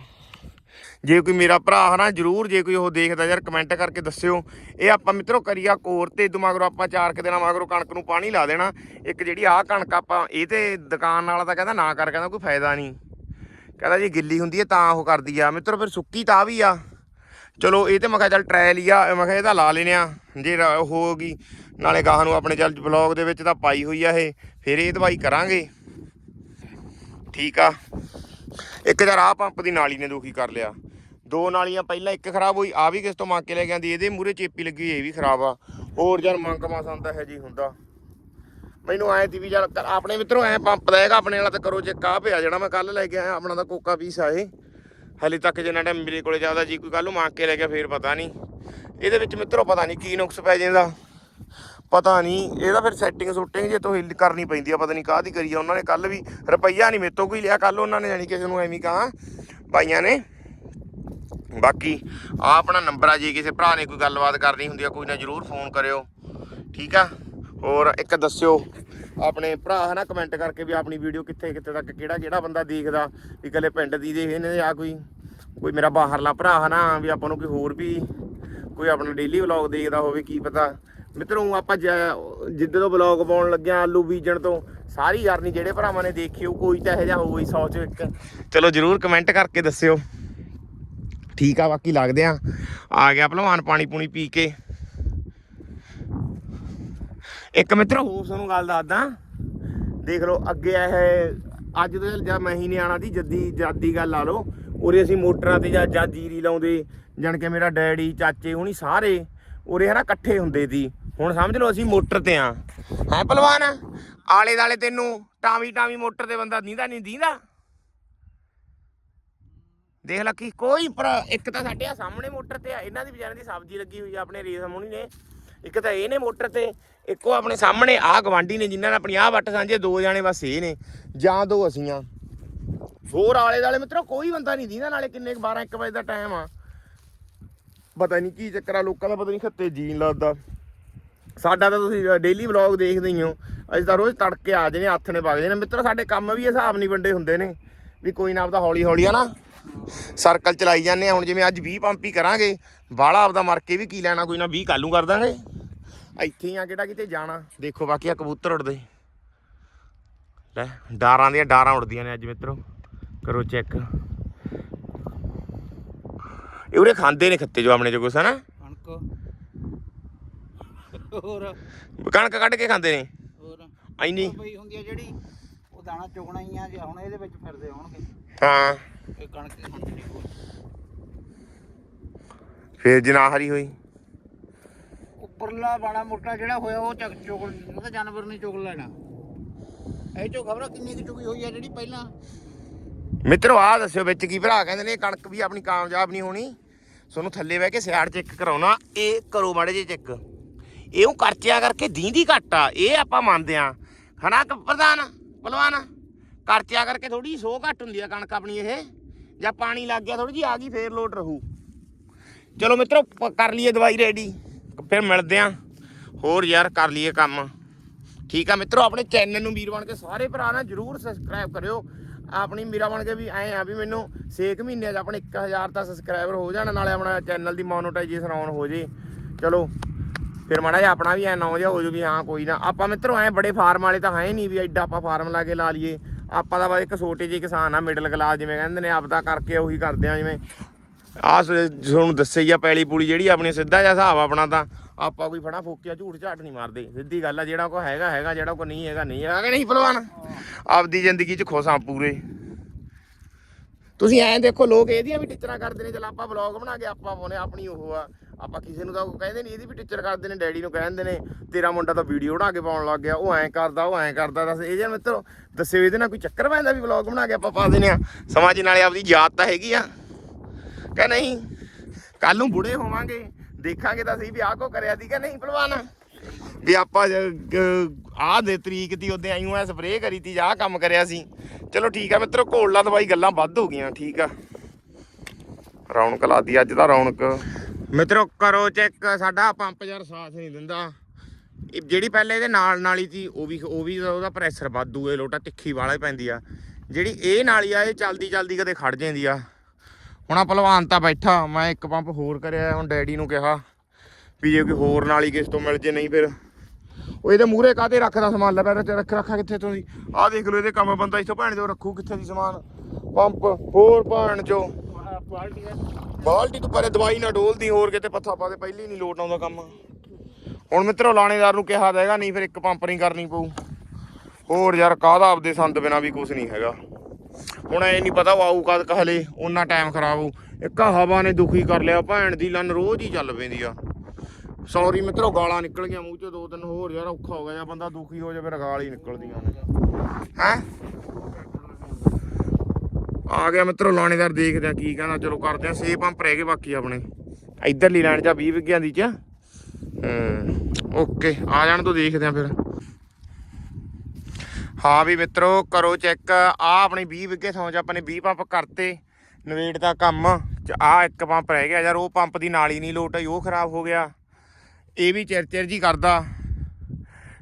ਜੇ ਕੋਈ ਮੇਰਾ ਭਰਾ ਹਨਾ, ਜਰੂਰ ਜੇ ਕੋਈ ਉਹ ਦੇਖਦਾ ਯਾਰ ਕਮੈਂਟ ਕਰਕੇ ਦੱਸਿਓ। ਇਹ ਆਪਾਂ ਮਿੱਤਰੋ ਕਰੀਆ ਕੋਰ ਤੇ ਮਗਰੋਂ ਆਪਾਂ ਚਾਰ ਕੁ ਦਿਨਾਂ ਮਗਰੋਂ ਕਣਕ ਨੂੰ ਪਾਣੀ ਲਾ ਦੇਣਾ। ਇੱਕ ਜਿਹੜੀ ਆਹ ਕਣਕ ਆਪਾਂ, ਇਹ ਤੇ ਦੁਕਾਨ ਵਾਲਾ ਤਾਂ ਕਹਿੰਦਾ ਨਾ ਕਰ, ਕਹਿੰਦਾ ਕੋਈ ਫਾਇਦਾ ਨਹੀਂ। ਕਹਿੰਦਾ ਜੇ ਗਿੱਲੀ ਹੁੰਦੀ ਹੈ ਤਾਂ ਉਹ ਕਰਦੀ ਆ। ਮਿੱਤਰੋ ਫਿਰ ਸੁੱਕੀ ਤਾਂ ਵੀ ਆ। ਚਲੋ ਇਹ ਤੇ ਮੈਂ ਕਿਹਾ ਚੱਲ ਟਰਾਇਲ ਹੀ ਆ ਮੈਂ ਕਿਹਾ ਇਹਦਾ ਲਾ ਲੈਨੇ ਆ। ਜੇ ਰ- ਉਹ ਹੋਗੀ ਨਾਲੇ ਗਾਹਾਂ ਨੂੰ ਆਪਣੇ ਚੱਲ ਬਲੌਗ ਦੇ ਵਿੱਚ ਤਾਂ ਪਾਈ ਹੋਈ ਆ ਇਹ, ਫਿਰ ਇਹ ਦਵਾਈ ਕਰਾਂਗੇ। ਠੀਕ ਆ। ਇੱਕ ਜਰ ਆਹ ਪੰਪ ਦੀ ਨਾਲੀ ਨੇ ਦੁਖੀ ਕਰ ਲਿਆ। ਦੋ ਨਾਲੀਆਂ ਪਹਿਲਾਂ ਇੱਕ ਖਰਾਬ ਹੋਈ ਆ ਵੀ ਕਿਸ ਤੋਂ ਮੰਗ ਕੇ ਲੈ ਕੇ ਆਂਦੀ, ਇਹਦੇ ਮੂਰੇ ਚੇਪੀ ਲੱਗੀ, ਇਹ ਵੀ ਖਰਾਬ ਆ। ਹੋਰ ਯਾਰ ਮੰਗ ਮਾਸਾਂ ਦਾ ਹੈ ਜੀ ਹੁੰਦਾ। ਮੈਨੂੰ ਆਏ ਦੀ ਵੀ ਯਾਰ ਆਪਣੇ ਮਿੱਤਰੋ, ਐ ਪੰਪ ਦਾ ਹੈਗਾ, ਆਪਣੇ ਵਾਲਾ ਤਾਂ ਕਰੋ, ਜੇ ਕਾਹ ਪਿਆ ਜਿਹੜਾ ਮੈਂ ਕੱਲ ਲੈ ਕੇ ਆਇਆ, ਆਪਣਾ ਤਾਂ ਕੋਕਾ ਪੀਸ ਆ ਇਹ। ਹਲੇ ਤੱਕ ਜਿੰਨਾ ਟਾਈਮ ਮੇਰੇ ਕੋਲੇ ਜ਼ਿਆਦਾ ਜੀ, ਕੋਈ ਕੱਲ ਨੂੰ ਮੰਗ ਕੇ ਲੈ ਗਿਆ, ਫੇਰ ਪਤਾ ਨਹੀਂ। ਇਹਦੇ ਵਿੱਚ ਮਿੱਤਰੋ, ਪਤਾ ਨਹੀਂ ਕੀ ਨੁਕਸ ਪੈ ਜਾਂਦਾ। ਪਤਾ ਨਹੀਂ ਇਹਦਾ ਫਿਰ ਸੈਟਿੰਗ ਸੁਟਿੰਗ ਜੇ ਤੋਂ ਹਿੱਲ ਕਰਨੀ ਪੈਂਦੀ ਆ, ਪਤਾ ਨਹੀਂ ਕਾਹਦੀ ਕਰੀ ਆ, ਉਹਨਾਂ ਨੇ ਕੱਲ ਵੀ ਰੁਪਈਆ ਨਹੀਂ ਮੇਤੋਂ ਕੋਈ ਲਿਆ ਕੱਲ ਉਹਨਾਂ ਨੇ ਜਾਨੀ ਕਿਸੇ ਨੂੰ ਐਵੇਂ ਕਹਾ, ਭਾਈਆਂ ਨੇ। ਬਾਕੀ ਆ ਆਪਣਾ ਨੰਬਰ ਆ, ਜੇ ਕਿਸੇ ਭਰਾ ਨੇ ਕੋਈ ਗੱਲਬਾਤ ਕਰਨੀ ਹੁੰਦੀ ਆ, ਕੋਈ ਨਾ ਜਰੂਰ ਫੋਨ ਕਰਿਓ, ਠੀਕ ਆ? ਹੋਰ ਇੱਕ ਦੱਸਿਓ, ਆਪਣੇ ਭਰਾ ਹਨਾ ਕਮੈਂਟ ਕਰਕੇ ਵੀ ਆਪਣੀ ਵੀਡੀਓ ਕਿੱਥੇ ਕਿੱਥੇ ਤੱਕ, ਕਿਹੜਾ ਕਿਹੜਾ ਬੰਦਾ ਦੇਖਦਾ, ਵੀ ਇਕੱਲੇ ਪਿੰਡ ਦੀ ਦੇਖੇ ਨੇ ਜਾਂ ਕੋਈ ਕੋਈ ਮੇਰਾ ਬਾਹਰਲਾ ਭਰਾ ਹਨਾ, ਵੀ ਆਪਾਂ ਨੂੰ ਕੋਈ ਹੋਰ ਵੀ ਕੋਈ ਆਪਣਾ ਡੇਲੀ ਵਲੌਗ ਦੇਖਦਾ ਹੋਵੇ, ਕੀ ਪਤਾ ਮਿੱਤਰੋ ਆਪਾਂ ਜ- ਤੋਂ ਵਲੌਗ ਪਾਉਣ ਲੱਗਿਆ ਆਲੂ ਬੀਜਣ ਤੋਂ, ਸਾਰੀ ਯਾਰਨੀ ਜਿਹੜੇ ਭਰਾਵਾਂ ਨੇ ਦੇਖਿਓ ਕੋਈ ਤਾਂ ਇਹੋ ਜਿਹਾ ਹੋਊ ਹੀ 100 ਚੋਂ ਇੱਕ। ਚਲੋ ਜਰੂਰ ਕਮੈਂਟ ਕਰਕੇ ਦੱਸਿਓ। ਠੀਕ ਆ, ਬਾਕੀ ਲੱਗਦੇ ਆ। ਆ ਗਿਆ ਭਲਵਾਨ ਪਾਣੀ ਪੂਣੀ ਪੀ ਕੇ। ਇੱਕ ਮਿੱਤਰ, ਹੋਰ ਤੁਹਾਨੂੰ ਗੱਲ ਦੱਸਦਾ। ਦੇਖ ਲਓ, ਅੱਗੇ ਇਹ ਅੱਜ ਤੋਂ ਜਾਂ ਮੈਂ ਹੀ ਨਹੀਂ ਨਿਆਣਾ ਦੀ ਜੱਦੀ ਜਾਦੀ ਗੱਲ ਲਾ ਲਓ। ਉਰੇ ਅਸੀਂ ਮੋਟਰਾਂ ਤੇ ਜਾਂ ਜਾਂ ਜੀਰੀ ਲਾਉਂਦੇ, ਜਾਣ ਕੇ ਮੇਰਾ ਡੈਡੀ, ਚਾਚੇ ਹੁਣੀ ਸਾਰੇ ਉਰੇ ਹਨਾ ਇਕੱਠੇ ਹੁੰਦੇ ਸੀ। ਹੁਣ ਸਮਝ ਲਓ ਅਸੀਂ ਮੋਟਰ ਤੇ ਆ। ਹੈ ਭਲਵਾਨ ਆਲੇ ਦਾਲੇ ਤੈਨੂੰ ਟਾਵੀ ਟਾਵੀ ਮੋਟਰ ਤੇ ਬੰਦਾ ਦੀਂਦਾ ਨਹੀਂ ਦੀਂਦਾ? ਦੇਖ ਲੈ ਕੀ ਕੋਈ ਇੱਕ ਤਾਂ ਸਾਡੇ ਆ ਸਾਹਮਣੇ ਮੋਟਰ ਤੇ ਆ, ਇਹਨਾਂ ਦੀ ਵਿਚਾਰਿਆਂ ਦੀ ਸਬਜ਼ੀ ਲੱਗੀ ਹੋਈ ਆ, ਆਪਣੇ ਰੇਸ਼ਮ ਹੁਣੀ ਨੇ। ਇੱਕ ਤਾਂ ਇਹ ਨੇ ਮੋਟਰ ਤੇ, ਇੱਕੋ ਆਪਣੇ ਸਾਹਮਣੇ ਆ ਗਵਾਂਢੀ ਨੇ ਜਿਨ੍ਹਾਂ ਨੇ ਆਪਣੀ ਆਹ ਵੱਟ ਸਾਂਝੇ, ਦੋ ਜਾਣੇ ਬਸ ਇਹ ਨੇ, ਜਾਂ ਦੋ ਅਸੀਂ ਆ। ਹੋਰ ਆਲੇ ਦਾਲੇ ਮਿੱਤਰੋ ਕੋਈ ਬੰਦਾ ਨਹੀਂ ਦੀਦਾ, ਨਾਲੇ ਕਿੰਨੇ 12 1 ਵਜੇ ਦਾ ਟਾਈਮ ਆ। ਪਤਾ ਨਹੀਂ ਕੀ ਚੱਕਰ ਆ, ਲੋਕਾਂ ਦਾ ਪਤਾ ਨਹੀਂ ਖੱਤੇ ਜੀਣ ਲੱਗਦਾ। ਸਾਡਾ ਤਾਂ ਤੁਸੀਂ ਡੇਲੀ ਵਲੌਗ ਦੇਖਦੇ ਹੀ ਹੋ। ਅਸੀਂ ਤਾਂ ਰੋਜ਼ ਤੜਕੇ ਆ ਜਨੇ ਹੱਥ ਨੇ ਵਗਦੇ ਨੇ। ਮਿੱਤਰੋ, ਸਾਡੇ ਕੰਮ ਵੀ ਹਿਸਾਬ ਨਹੀਂ ਵੰਡੇ ਹੁੰਦੇ ਨੇ ਵੀ ਕੋਈ ਨਾ ਆਪਦਾ ਹੌਲੀ ਹੌਲੀ ਆ ਨਾ ਸਰਕਲ ਚਲਾਈ ਜਾਂਦੇ ਆ ਹੁਣ ਜਿਵੇਂ ਅੱਜ 20 ਪੰਪ ਹੀ ਕਰਾਂਗੇ ਬਾਲਾ ਆਪਦਾ ਮਰ ਕੇ ਵੀ ਕੀ ਲੈਣਾ, ਕੋਈ ਨਾ 20 ਕੱਲੂ ਕਰ ਦਾਂਗੇ। ਇੱਥੇ ਹੀ ਆ ਕਿਹੜਾ ਕਿਤੇ ਜਾਣਾ। ਦੇਖੋ ਬਾਕੀ ਆ ਕਬੂਤਰ ਉੜਦੇ ਲੈ, ਡਾਰਾਂ ਦੀਆਂ ਡਾਰਾਂ ਉੜਦੀਆਂ ਨੇ ਅੱਜ ਮਿੱਤਰੋ। ਕਰੋ ਚੈੱਕ ਇਹ ਉਰੇ ਖਾਂਦੇ ਨੇ ਖੱਤੇ ਜੋ ਆਪਣੇ ਜੋ ਕੁਛ ਹਨਾ ਕਣਕ। ਹੋਰ? ਕਣਕ ਕੱਢ ਕੇ ਖਾਂਦੇ ਨੇ? ਹੋਰ? ਐਨੀ ਪਈ ਹੁੰਦੀ ਆ ਜਿਹੜੀ ਉਹ ਦਾਣਾ ਚੁਗਣਾ ਹੀ ਆ ਜੇ ਹੁਣ ਇਹਦੇ ਵਿੱਚ ਫਿਰਦੇ ਹੋਣਗੇ। ਹਾਂ। ਇਹ ਕਣਕ ਹੀ ਖਾਂਦੇ ਨੇ ਹੋਰ। ਫੇਰ ਜਨਾ ਹਰੀ ਹੋਈ। ਉੱਪਰਲਾ ਬਾਣਾ ਮੋਟਾ ਜਿਹੜਾ ਹੋਇਆ ਉਹ ਚੱਕ ਚੁਗ ਉਹ ਤਾਂ ਜਾਨਵਰ ਨੇ ਚੁਗ ਲੈਣਾ। ਇਹ ਚੋ ਖਬਰ ਕਿੰਨੀ ਕੁ ਚੁਗੀ ਹੋਈ ਆ ਜਿਹੜੀ ਪਹਿਲਾਂ? ਮਿੱਤਰੋ ਆ ਦੱਸਿਓ ਵਿੱਚ ਕੀ ਭਰਾ ਕਹਿੰਦੇ ਨੇ ਇਹ ਕਣਕ ਵੀ ਆਪਣੀ ਕਾਮਯਾਬ ਨਹੀਂ ਹੋਣੀ। ਤੁਹਾਨੂੰ ਥੱਲੇ ਬਹਿ ਕੇ ਸਿਆੜ ਚੈੱਕ ਕਰਾਉਣਾ ਇਹ ਕਰੋ ਮਾੜੇ ਜੇ ਚੈੱਕ ਇਹ ਉਹ ਕਰਚਿਆ ਕਰਕੇ ਦੀਂਦੀ ਘੱਟ ਆ, ਇਹ ਆਪਾਂ ਮੰਨਦੇ ਆ ਹਨਾ ਕ- ਪ੍ਰਧਾਨ, ਪਹਿਲਵਾਨ? ਕਰਚਿਆ ਕਰਕੇ ਥੋੜੀ ਸੋ ਘੱਟ ਹੁੰਦੀ ਆ ਕਣਕ ਆਪਣੀ ਇਹ। ਜਾਂ ਪਾਣੀ ਲੱਗ ਗਿਆ ਥੋੜੀ ਜੀ ਆ ਗਈ ਫੇਰ ਲੋਟ ਰਹੂ। ਚਲੋ ਮਿੱਤਰੋ, ਪ- ਕਰ ਲਈਏ ਦਵਾਈ ਰੈਡੀ। ਫਿਰ ਮਿਲਦੇ ਆ ਹੋਰ ਯਾਰ, ਕਰ ਲਈਏ ਕੰਮ। ਠੀਕ ਆ ਮਿੱਤਰੋ, ਆਪਣੇ ਚੈਨਲ ਨੂੰ ਵੀਰ ਬਣ ਕੇ ਸਾਰੇ ਭਰਾ ਨਾ ਜਰੂਰ ਸਬਸਕ੍ਰਾਈਬ ਕਰਿਓ। ਆਪਣੀ ਵੀਰਾ ਬਣ ਕੇ ਵੀ ਐ ਆ ਵੀ ਮੈਨੂੰ 6 ਮਹੀਨਿਆਂ 'ਚ ਆਪਣੇ 1000 ਤਾਂ ਸਬਸਕ੍ਰਾਈਬਰ ਹੋ ਜਾਣ, ਨਾਲੇ ਆਪਣਾ ਚੈਨਲ ਦੀ ਮੋਨੋਟਾਈਜੇਸ਼ਨ ਆਨ ਹੋ ਜੇ। ਚਲੋ। ਫਿਰ ਮਾੜਾ ਜਿਹਾ ਆਪਣਾ ਵੀ ਐ ਨੌ ਜਿਹਾ ਹੋ ਜੂ ਵੀ ਹਾਂ ਕੋਈ ਨਾ। ਆਪਾਂ ਮਿੱਤਰੋ ਐ ਬੜੇ ਫਾਰਮ ਵਾਲੇ ਤਾਂ ਹੈ ਨਹੀਂ ਵੀ ਐਡਾ ਆਪਾਂ ਫਾਰਮ ਲਾ ਕੇ ਲਾ ਲਈਏ। ਆਪਾਂ ਤਾਂ ਬਸ ਇੱਕ ਛੋਟੇ ਜਿਹੇ ਕਿਸਾਨ ਆ ਮਿਡਲ ਕਲਾਸ ਜਿਵੇਂ ਕਹਿੰਦੇ ਨੇ ਆਪਦਾ ਕਰਕੇ ਉਹੀ ਕਰਦੇ ਆ ਜਿਵੇਂ। ਆਹ ਤੁਹਾਨੂੰ ਦੱਸਿਆ ਹੀ ਆ ਪੈਲੀ ਪੂਲੀ ਜਿਹੜੀ ਆਪਣੀ ਸਿੱਧਾ ਜਿਹਾ ਹਿਸਾਬ ਆਪਣਾ ਤਾਂ। ਆਪਾਂ ਕੋਈ ਫੜਾ ਫੋਕਿਆ ਝੂਠ ਝਾਟ ਨਹੀਂ ਮਾਰਦੇ। ਸਿੱਧੀ ਗੱਲ ਆ, ਜਿਹੜਾ ਕੋ ਹੈਗਾ ਹੈਗਾ, ਜਿਹੜਾ ਕੋ ਨਹੀਂ ਹੈਗਾ ਨਹੀਂ ਹੈਗਾ ਕਿ ਨਹੀਂ ਭਲਵਾਨ। ਆਪਦੀ ਜ਼ਿੰਦਗੀ 'ਚ ਖੁਸ਼ ਆ ਪੂਰੇ। ਤੁਸੀਂ ਐਂ ਦੇਖੋ, ਲੋਕ ਇਹਦੀਆਂ ਵੀ ਟੀਚਰਾਂ ਕਰਦੇ ਨੇ, ਚਲ ਆਪਾਂ ਵਲੌਗ ਬਣਾ ਕੇ ਆਪਾਂ ਪਾਉਨੇ ਆਪਣੀ ਉਹ ਆ। ਆਪਾਂ ਕਿਸੇ ਨੂੰ ਤਾਂ ਕਹਿੰਦੇ ਨਹੀਂ ਇਹਦੀ ਵੀ ਟੀਚਰ ਕਰਦੇ ਨੇ, ਡੈਡੀ ਨੂੰ ਕਹਿੰਦੇ ਨੇ, ਤੇਰਾ ਮੁੰਡਾ ਤਾਂ ਵੀਡੀਓ ਬਣਾ ਕੇ ਪਾਉਣ ਲੱਗ ਗਿਆ, ਉਹ ਐਂ ਕਰਦਾ, ਉਹ ਐਂ ਕਰਦਾ, ਦੱਸ, ਇਹ ਜੇ ਮਿੱਤਰੋ, ਦੱਸਿਓ ਇਹਦੇ ਨਾਲ ਕੋਈ ਚੱਕਰ ਪੈਂਦਾ ਵੀ ਵਲੌਗ ਬਣਾ ਕੇ ਆਪਾਂ ਪਾ ਦਿੰਦੇ ਆ ਸਮਾਜ ਨਾਲੇ ਆਪਦੀ ਯਾਦ ਤਾਂ ਹੈਗੀ ਆ। ਕਿ ਨਹੀਂ? ਕੱਲ ਨੂੰ ਬੁੜੇ ਹੋਵਾਂਗੇ, ਦੇਖਾਂਗੇ ਤਾਂ ਸਹੀ ਵੀ ਆਹ ਕੋ ਕਰਿਆ ਸੀ ਕਿ ਨਹੀਂ ਭਲਵਾਨ ਵੀ ਆਪਾਂ ਆਹ ਦੇ ਤਰੀਕ ਦੀ ਉਹਦੇ ਆਈਓ ਐ ਸਪਰੇਅ ਕਰੀ ਤੀ, ਆਹ ਕੰਮ ਕਰਿਆ ਸੀ। ਚਲੋ ਠੀਕ ਆ ਮਿੱਤਰੋ ਕੋਲਾ ਦਵਾਈ, ਗੱਲਾਂ ਵੱਧ ਹੋ ਗਈਆਂ, ਠੀਕ ਆ। ਰੌਣਕ ਲਾਦੀ ਅੱਜ ਦਾ ਰੌਣਕ। ਮਿੱਤਰੋ ਕਰੋ ਚੈੱਕ, ਸਾਡਾ ਪੰਪ ਯਾਰ ਸਾਥ ਨਹੀਂ ਦਿੰਦਾ। ਇਹ ਜਿਹੜੀ ਪਹਿਲੇ ਇਹਦੇ ਨਾਲ ਨਾਲੀ ਸੀ, ਉਹ ਵੀ ਉਹ ਵੀ ਉਹਦਾ ਪ੍ਰੈਸ਼ਰ ਵਾਧੂ ਏ, ਲੋਟਾ ਤਿੱਖੀ ਵਾਲਾ ਪੈਂਦੀ ਆ। ਜਿਹੜੀ ਇਹ ਨਾਲੀ ਆ, ਇਹ ਚਲਦੀ ਚਲਦੀ ਕਦੇ ਖੜ ਜਾਂਦੀ ਆ। ਹੁਣ ਆ ਭਲਵਾਨ ਤਾਂ ਬੈਠਾ, ਮੈਂ ਇੱਕ ਪੰਪ ਹੋਰ ਕਰਿਆ, ਹੁਣ ਡੈਡੀ ਨੂੰ ਕਿਹਾ ਵੀ ਜੇ ਕੋਈ ਹੋਰ ਨਾਲੀ ਕਿਸ ਤੋਂ ਮਿਲ ਜੇ ਨਹੀਂ ਫਿਰ। ਉਹ ਇਹਦੇ ਮੂਹਰੇ ਕਾਹਤੇ ਰੱਖਦਾ ਸਮਾਨ? ਲੈ ਪੈਰ ਰੱਖ ਰੱਖਾ ਕਿੱਥੇ ਤੋਂ ਦੀ ਆਹ ਦੇਖ ਲਓ ਇਹਦੇ ਕੰਮ ਬੰਦਾ, ਇੱਥੋਂ ਭੈਣ ਜੋ ਰੱਖੂ ਕਿੱਥੇ ਦੀ ਸਮਾਨ? ਪੰਪ, ਹੋਰ ਭੈਣ ਜੋ ਕੁਆਲਿਟੀ ਹੈ। ਬਾਲਟੀ ਤੋਂ ਪਰੇ ਦਵਾਈ ਨਾ ਡੋਲਦੀ, ਹੋਰ ਕਿਤੇ ਪੱਥਾ ਪਾ ਦੇ, ਪਹਿਲੀ ਨਹੀਂ ਲੋਟ ਆਉਂਦਾ ਕੰਮ। ਹੁਣ ਮਿੱਤਰੋ, ਲਾਣੇਦਾਰ ਨੂੰ ਕਿਹਾ ਦੇਗਾ ਨਹੀਂ ਫਿਰ ਇੱਕ ਪੰਪ ਕਰਨੀ ਪਊ। ਹੋਰ ਯਾਰ, ਕਾਹਦਾ ਆਪਦੇ ਸੰਦ ਬਿਨਾ ਵੀ ਕੁਝ ਨਹੀਂ ਹੈਗਾ। ਹੁਣ ਐ ਨਹੀਂ ਪਤਾ ਆਊ ਕਦ ਕਹਲੇ ਉਹਨਾਂ ਟਾਈਮ ਖਰਾਬ ਹੋਊ ਇੱਕ ਹਵਾ ਨੇ ਦੁਖੀ ਕਰ ਲਿਆ, ਭੈਣ ਦੀ ਲੰਨ ਰੋਜ਼ ਹੀ ਚੱਲ ਪੈਂਦੀ ਆ। ਸੌਰੀ ਮਿੱਤਰੋ, ਗਾਲਾਂ ਨਿਕਲ ਗਈਆਂ ਮੂੰਹ ਚੋਂ ਦੋ ਤਿੰਨ, ਹੋਰ ਯਾਰ ਔਖਾ ਹੋ ਗਿਆ, ਜਾਂ ਬੰਦਾ ਦੁਖੀ ਹੋ ਜਾਵੇ ਫਿਰ ਗਾਲ ਹੀ ਨਿਕਲਦੀਆਂ ਨੇ। ਹੈ? ਆ ਗਿਆ ਮਿੱਤਰੋ, ਲਾਣੇਦਾਰ ਦੇਖਦੇ ਆ ਕੀ ਕਹਿੰਦਾ। ਚਲੋ ਕਰਦੇ ਆ ਸੇ ਪੰਪ ਰਹਿ ਗਏ ਬਾਕੀ ਆਪਣੇ। ਇਧਰਲੀ ਲਾਈਨ ਚ ਆ 20 ਵਿਗਿਆਂ ਦੀ ਚ ਓਕੇ ਆ ਜਾਣ ਤੋਂ ਦੇਖਦੇ ਆ ਫਿਰ। ਹਾਂ ਵੀ ਮਿੱਤਰੋ, ਕਰੋ ਚੈੱਕ ਆ ਆਪਣੇ 20 ਵਿਗੇ ਥਾਂ ਚ ਆਪਾਂ ਨੇ 20 ਪੰਪ ਕਰਤੇ, ਨਵੇੜ ਦਾ ਕੰਮ। ਆ ਇੱਕ ਪੰਪ ਰਹਿ ਗਿਆ ਯਾਰ, ਉਹ ਪੰਪ ਦੀ ਨਾਲੀ ਨਹੀਂ ਲੋਟ ਆਈ, ਉਹ ਖਰਾਬ ਹੋ ਗਿਆ। ਇਹ ਵੀ ਚਿਰ ਚਿਰ ਜੀ ਕਰਦਾ।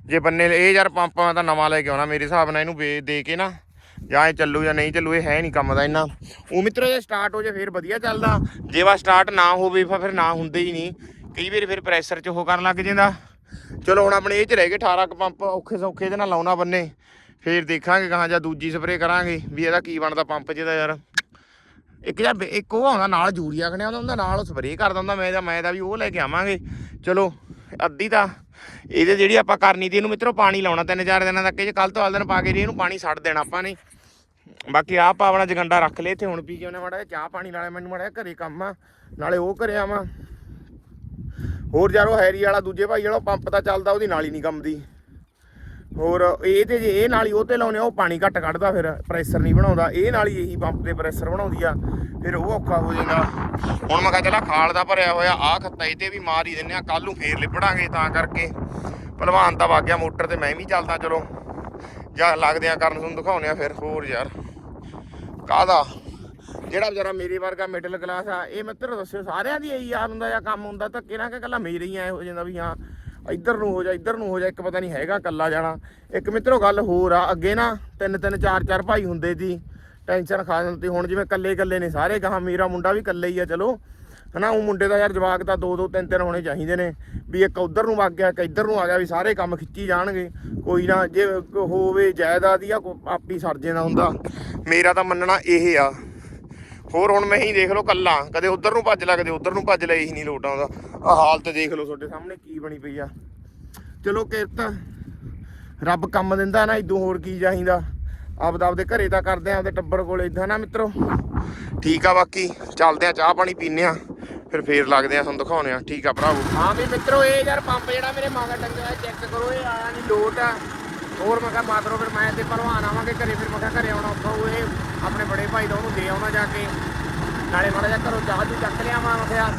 ਜੇ ਬੰਨੇ, ਇਹ ਯਾਰ ਪੰਪ ਮੈਂ ਤਾਂ ਨਵਾਂ ਲੈ ਕੇ ਆਉਣਾ, ਮੇਰੇ ਹਿਸਾਬ ਨਾਲ ਇਹਨੂੰ ਵੇ, ਦੇ ਕੇ ਨਾ। ਜਾਂ ਇਹ ਚੱਲੂ ਜਾਂ ਨਹੀਂ ਚੱਲੂ, ਇਹ ਹੈ ਨਹੀਂ ਕੰਮ ਦਾ ਇੰਨਾ। ਉਹ ਮਿੱਤਰੋ, ਜੇ ਸਟਾਰਟ ਹੋ ਜਾ, ਫਿਰ ਵਧੀਆ ਚੱਲਦਾ। ਜੇ ਵਾ ਸਟਾਰਟ ਨਾ ਹੋਵੇ, ਫਿਰ ਨਾ ਹੁੰਦੇ ਹੀ ਨਹੀਂ। ਕਈ ਵਾਰ ਫਿਰ ਪ੍ਰੈਸ਼ਰ ਚ ਉਹ ਕਰਨ ਲੱਗ ਜਾਂਦਾ। ਚਲੋ, ਹੁਣ ਆਪਣੇ ਇਹ ਚ ਰਹਿ ਗਏ 18 ਕ ਪੰਪ ਔਖੇ ਸੌਖੇ ਇਹਦੇ ਨਾਲ ਲਾਉਣਾ ਬੰਨੇ। ਫਿਰ ਦੇਖਾਂਗੇ ਕਹਾਂ ਜਾਂ ਦੂਜੀ ਸਪਰੇ ਕਰਾਂਗੇ, ਵੀ ਇਹਦਾ ਕੀ ਬਣਦਾ ਪੰਪ ਚ ਦਾ ਯਾਰ। ਇੱਕ ਜਾਂ ਇੱਕ ਉਹ ਆਉਂਦਾ ਨਾਲ ਜੂਰੀਆ ਖਣਿਆ ਹੁੰਦਾ ਨਾਲ ਸਪਰੇ ਕਰਦਾ ਹੁੰਦਾ ਮੈਂ ਤਾਂ ਮੈਂ ਤਾਂ ਵੀ ਉਹ ਲੈ ਕੇ ਆਵਾਂਗੇ। ਚਲੋ, ਅੱਧੀ ਤਾਂ ਇਹਦੇ ਜਿਹੜੀ ਆਪਾਂ ਕਰਨੀ ਤੀ ਇਹਨੂੰ ਮਿੱਤਰੋ ਪਾਣੀ ਲਾਉਣਾ ਤਿੰਨ ਚਾਰ ਦਿਨਾਂ ਤੱਕ, ਇਹ ਕੱਲ ਤੋਂ ਅਗਲੇ ਦਿਨ ਪਾ ਕੇ ਜੀ ਇਹਨੂੰ ਪਾਣੀ ਛੱਡ ਦੇਣਾ ਆਪਾਂ ਨੇ। ਬਾਕੀ ਆਹ ਆਪਾਂ ਜਗੰਡਾ ਰੱਖ ਲਏ ਇੱਥੇ ਹੁਣ ਪੀ ਕੇ ਉਹਨੇ ਮਾੜਾ ਜਿਹਾ ਚਾਹ ਪਾਣੀ ਨਾਲੇ ਮੈਨੂੰ ਮਾੜਾ ਜਿਹਾ ਘਰੇ ਕੰਮ ਆ ਨਾਲੇ ਉਹ ਕਰਿਆ ਵਾ ਹੋਰ ਯਾਰ ਉਹ ਹੈਰੀ ਵਾਲਾ ਦੂਜੇ ਭਾਈ ਵਾਲਾ ਪੰਪ ਤਾਂ ਚੱਲਦਾ ਉਹਦੀ ਨਾਲੀ ਨਹੀਂ ਕੰਮਦੀ ਹੋਰ ਇਹ ਤੇ ਜੇ ਇਹ ਨਾਲੀ ਉਹ ਤੇ ਲਾਉਨੇ ਆ, ਉਹ ਪਾਣੀ ਘੱਟ ਕੱਢਦਾ ਫਿਰ ਪ੍ਰੈਸ਼ਰ ਨਹੀਂ ਬਣਾਉਂਦਾ। ਇਹ ਨਾਲੀ ਇਹੀ ਪੰਪ ਦੇ ਪ੍ਰੈਸ਼ਰ ਬਣਾਉਂਦੀ ਆ ਫਿਰ ਉਹ ਔਖਾ ਹੋ ਜਾਂਦਾ। ਹੁਣ ਮੈਂ ਕਿਹਾ ਚਲਾ ਖਾਲ ਦਾ ਭਰਿਆ ਹੋਇਆ ਆਹ ਖੱਤਾ ਇਹ ਤੇ ਵੀ ਮਾਰ ਹੀ ਦਿੰਨੇ ਆ ਕੱਲ ਨੂੰ ਫੇਰ ਲਿਪੜਾਂਗੇ ਤਾਂ ਕਰਕੇ। ਭਲਵਾਨ ਤਾਂ ਵਗ ਮੋਟਰ ਤੇ ਮੈਂ ਵੀ ਚੱਲਦਾ ਚਲੋ। ਜਾਂ ਲੱਗਦੇ ਆ ਕਰਨ ਤੁਹਾਨੂੰ ਦਿਖਾਉਨੇ ਆ ਫਿਰ, ਹੋਰ ਯਾਰ। ਕਾਹਦਾ? ਜਿਹੜਾ ਵਿਚਾਰਾ ਮੇਰੇ ਵਰਗਾ ਮਿਡਲ ਕਲਾਸ ਆ, ਇਹ ਮਿੱਤਰ ਦੱਸਿਓ, ਸਾਰਿਆਂ ਦੀ ਇਹੀ ਯਾਰ ਹੁੰਦਾ ਜਾਂ ਕੰਮ ਹੁੰਦਾ, ਧੱਕੇ ਨਾ ਕਿ ਕੱਲਾ ਮੇਰੇ ਹੀ ਐ ਹੋ ਜਾਂਦਾ ਵੀ ਹਾਂ। ਇੱਧਰ ਨੂੰ ਹੋ ਜਾ, ਇੱਧਰ ਨੂੰ ਹੋ ਜਾ, ਇੱਕ ਪਤਾ ਨਹੀਂ ਹੈਗਾ ਕੱਲਾ ਜਾਣਾ। ਇੱਕ ਮਿੱਤਰੋ ਗੱਲ ਹੋਰ ਆ, ਅੱਗੇ ਨਾ ਤਿੰਨ ਤਿੰਨ, ਚਾਰ ਚਾਰ ਭਾਈ ਹੁੰਦੇ ਸੀ ਟੈਨਸ਼ਨ ਖਾ ਜਾਂਦੀ ਹੁਣ ਜਿਵੇਂ ਕੱਲੇ ਕੱਲੇ ਨੇ ਸਾਰੇ ਕਹਾ ਮੇਰਾ ਮੁੰਡਾ ਵੀ ਕੱਲੇ ਹੀ ਆ, ਚਲੋ। ਹਨਾ, ਉਹ ਮੁੰਡੇ ਦਾ ਯਾਰ ਜਵਾਕ ਤਾਂ ਦੋ ਦੋ ਤਿੰਨ ਤਿੰਨ ਹੋਣੇ ਚਾਹੀਦੇ ਨੇ, ਵੀ ਇੱਕ ਉਧਰ ਨੂੰ ਵਗ ਗਿਆ, ਇੱਕ ਇੱਧਰ ਨੂੰ ਆ ਗਿਆ, ਵੀ ਸਾਰੇ ਕੰਮ ਖਿੱਚੀ ਜਾਣਗੇ। ਕੋਈ ਨਾ, ਜੇ ਹੋਵੇ ਜਾਇਦਾਦ ਜਾਂ ਆਪੀ ਸਰ ਜਾਂਦਾ ਹੁੰਦਾ। ਮੇਰਾ ਤਾਂ ਮੰਨਣਾ ਇਹ ਆ। ਹੋਰ ਹੁਣ ਮੈਂ ਹੀ ਦੇਖ ਲਓ ਕੱਲਾ, ਕਦੇ ਉਧਰ ਨੂੰ ਭੱਜ ਲਾ, ਕਦੇ ਉਧਰ ਨੂੰ ਭੱਜ ਲੈ, ਇਹੀ ਨਹੀਂ ਲੋਟ ਆਉਂਦਾ। ਆ ਹਾਲਤ ਦੇਖ ਲਓ ਤੁਹਾਡੇ ਸਾਹਮਣੇ, ਕੀ ਬਣੀ ਪਈ ਆ। ਚਲੋ ਕਿਰਤ, ਰੱਬ ਕੰਮ ਦਿੰਦਾ ਨਾ ਇਦੋਂ ਹੋਰ ਕੀ ਚਾਹੀਦਾ। ਆਪਦਾ ਆਪਦੇ ਘਰੇ ਤਾਂ ਕਰਦੇ ਆ ਆਪਦੇ ਟੱਬਰ ਕੋਲ ਇਦਾਂ ਨਾ ਮਿੱਤਰੋ। ਠੀਕ ਆ ਬਾਕੀ ਚੱਲਦੇ ਆ ਚਾਹ ਪਾਣੀ ਪੀਨੇ ਆ ਫਿਰ ਫੇਰ ਲੱਗਦੇ ਆ ਤੁਹਾਨੂੰ ਦਿਖਾਉਨੇ ਆ। ਠੀਕ ਆ ਭਰਾਵੋ। ਹਾਂ ਵੀ ਮਿੱਤਰੋ ਇਹ ਯਾਰ ਪੰਪ ਜਿਹੜਾ ਮੇਰੇ ਮਗਰ ਟੰਗਿਆ ਚੈੱਕ ਕਰੋ ਇਹ ਆਇਆ ਨਹੀਂ ਲੋਟ ਆ। ਹੋਰ ਮੈਂ ਕਿਹਾ ਮਾਤਰੋ ਫਿਰ ਮੈਂ ਤੇ ਭਲਵਾਨ ਆਵਾਂਗੇ ਘਰੇ ਫਿਰ ਮੈਂ ਕਿਹਾ ਘਰੇ ਆਉਣਾ ਔਖਾ ਉਹ ਇਹ ਆਪਣੇ ਬੜੇ ਭਾਈ ਦਾ ਉਹਨੂੰ ਦੇ ਆਉਣਾ ਜਾ ਕੇ। ਨਾਲੇ ਮਾੜਾ ਜਿਹਾ ਘਰੋਂ ਚਾਹ ਚੂਹ ਚੱਕ ਲਿਆ ਮੈਂ ਕਿਹਾ।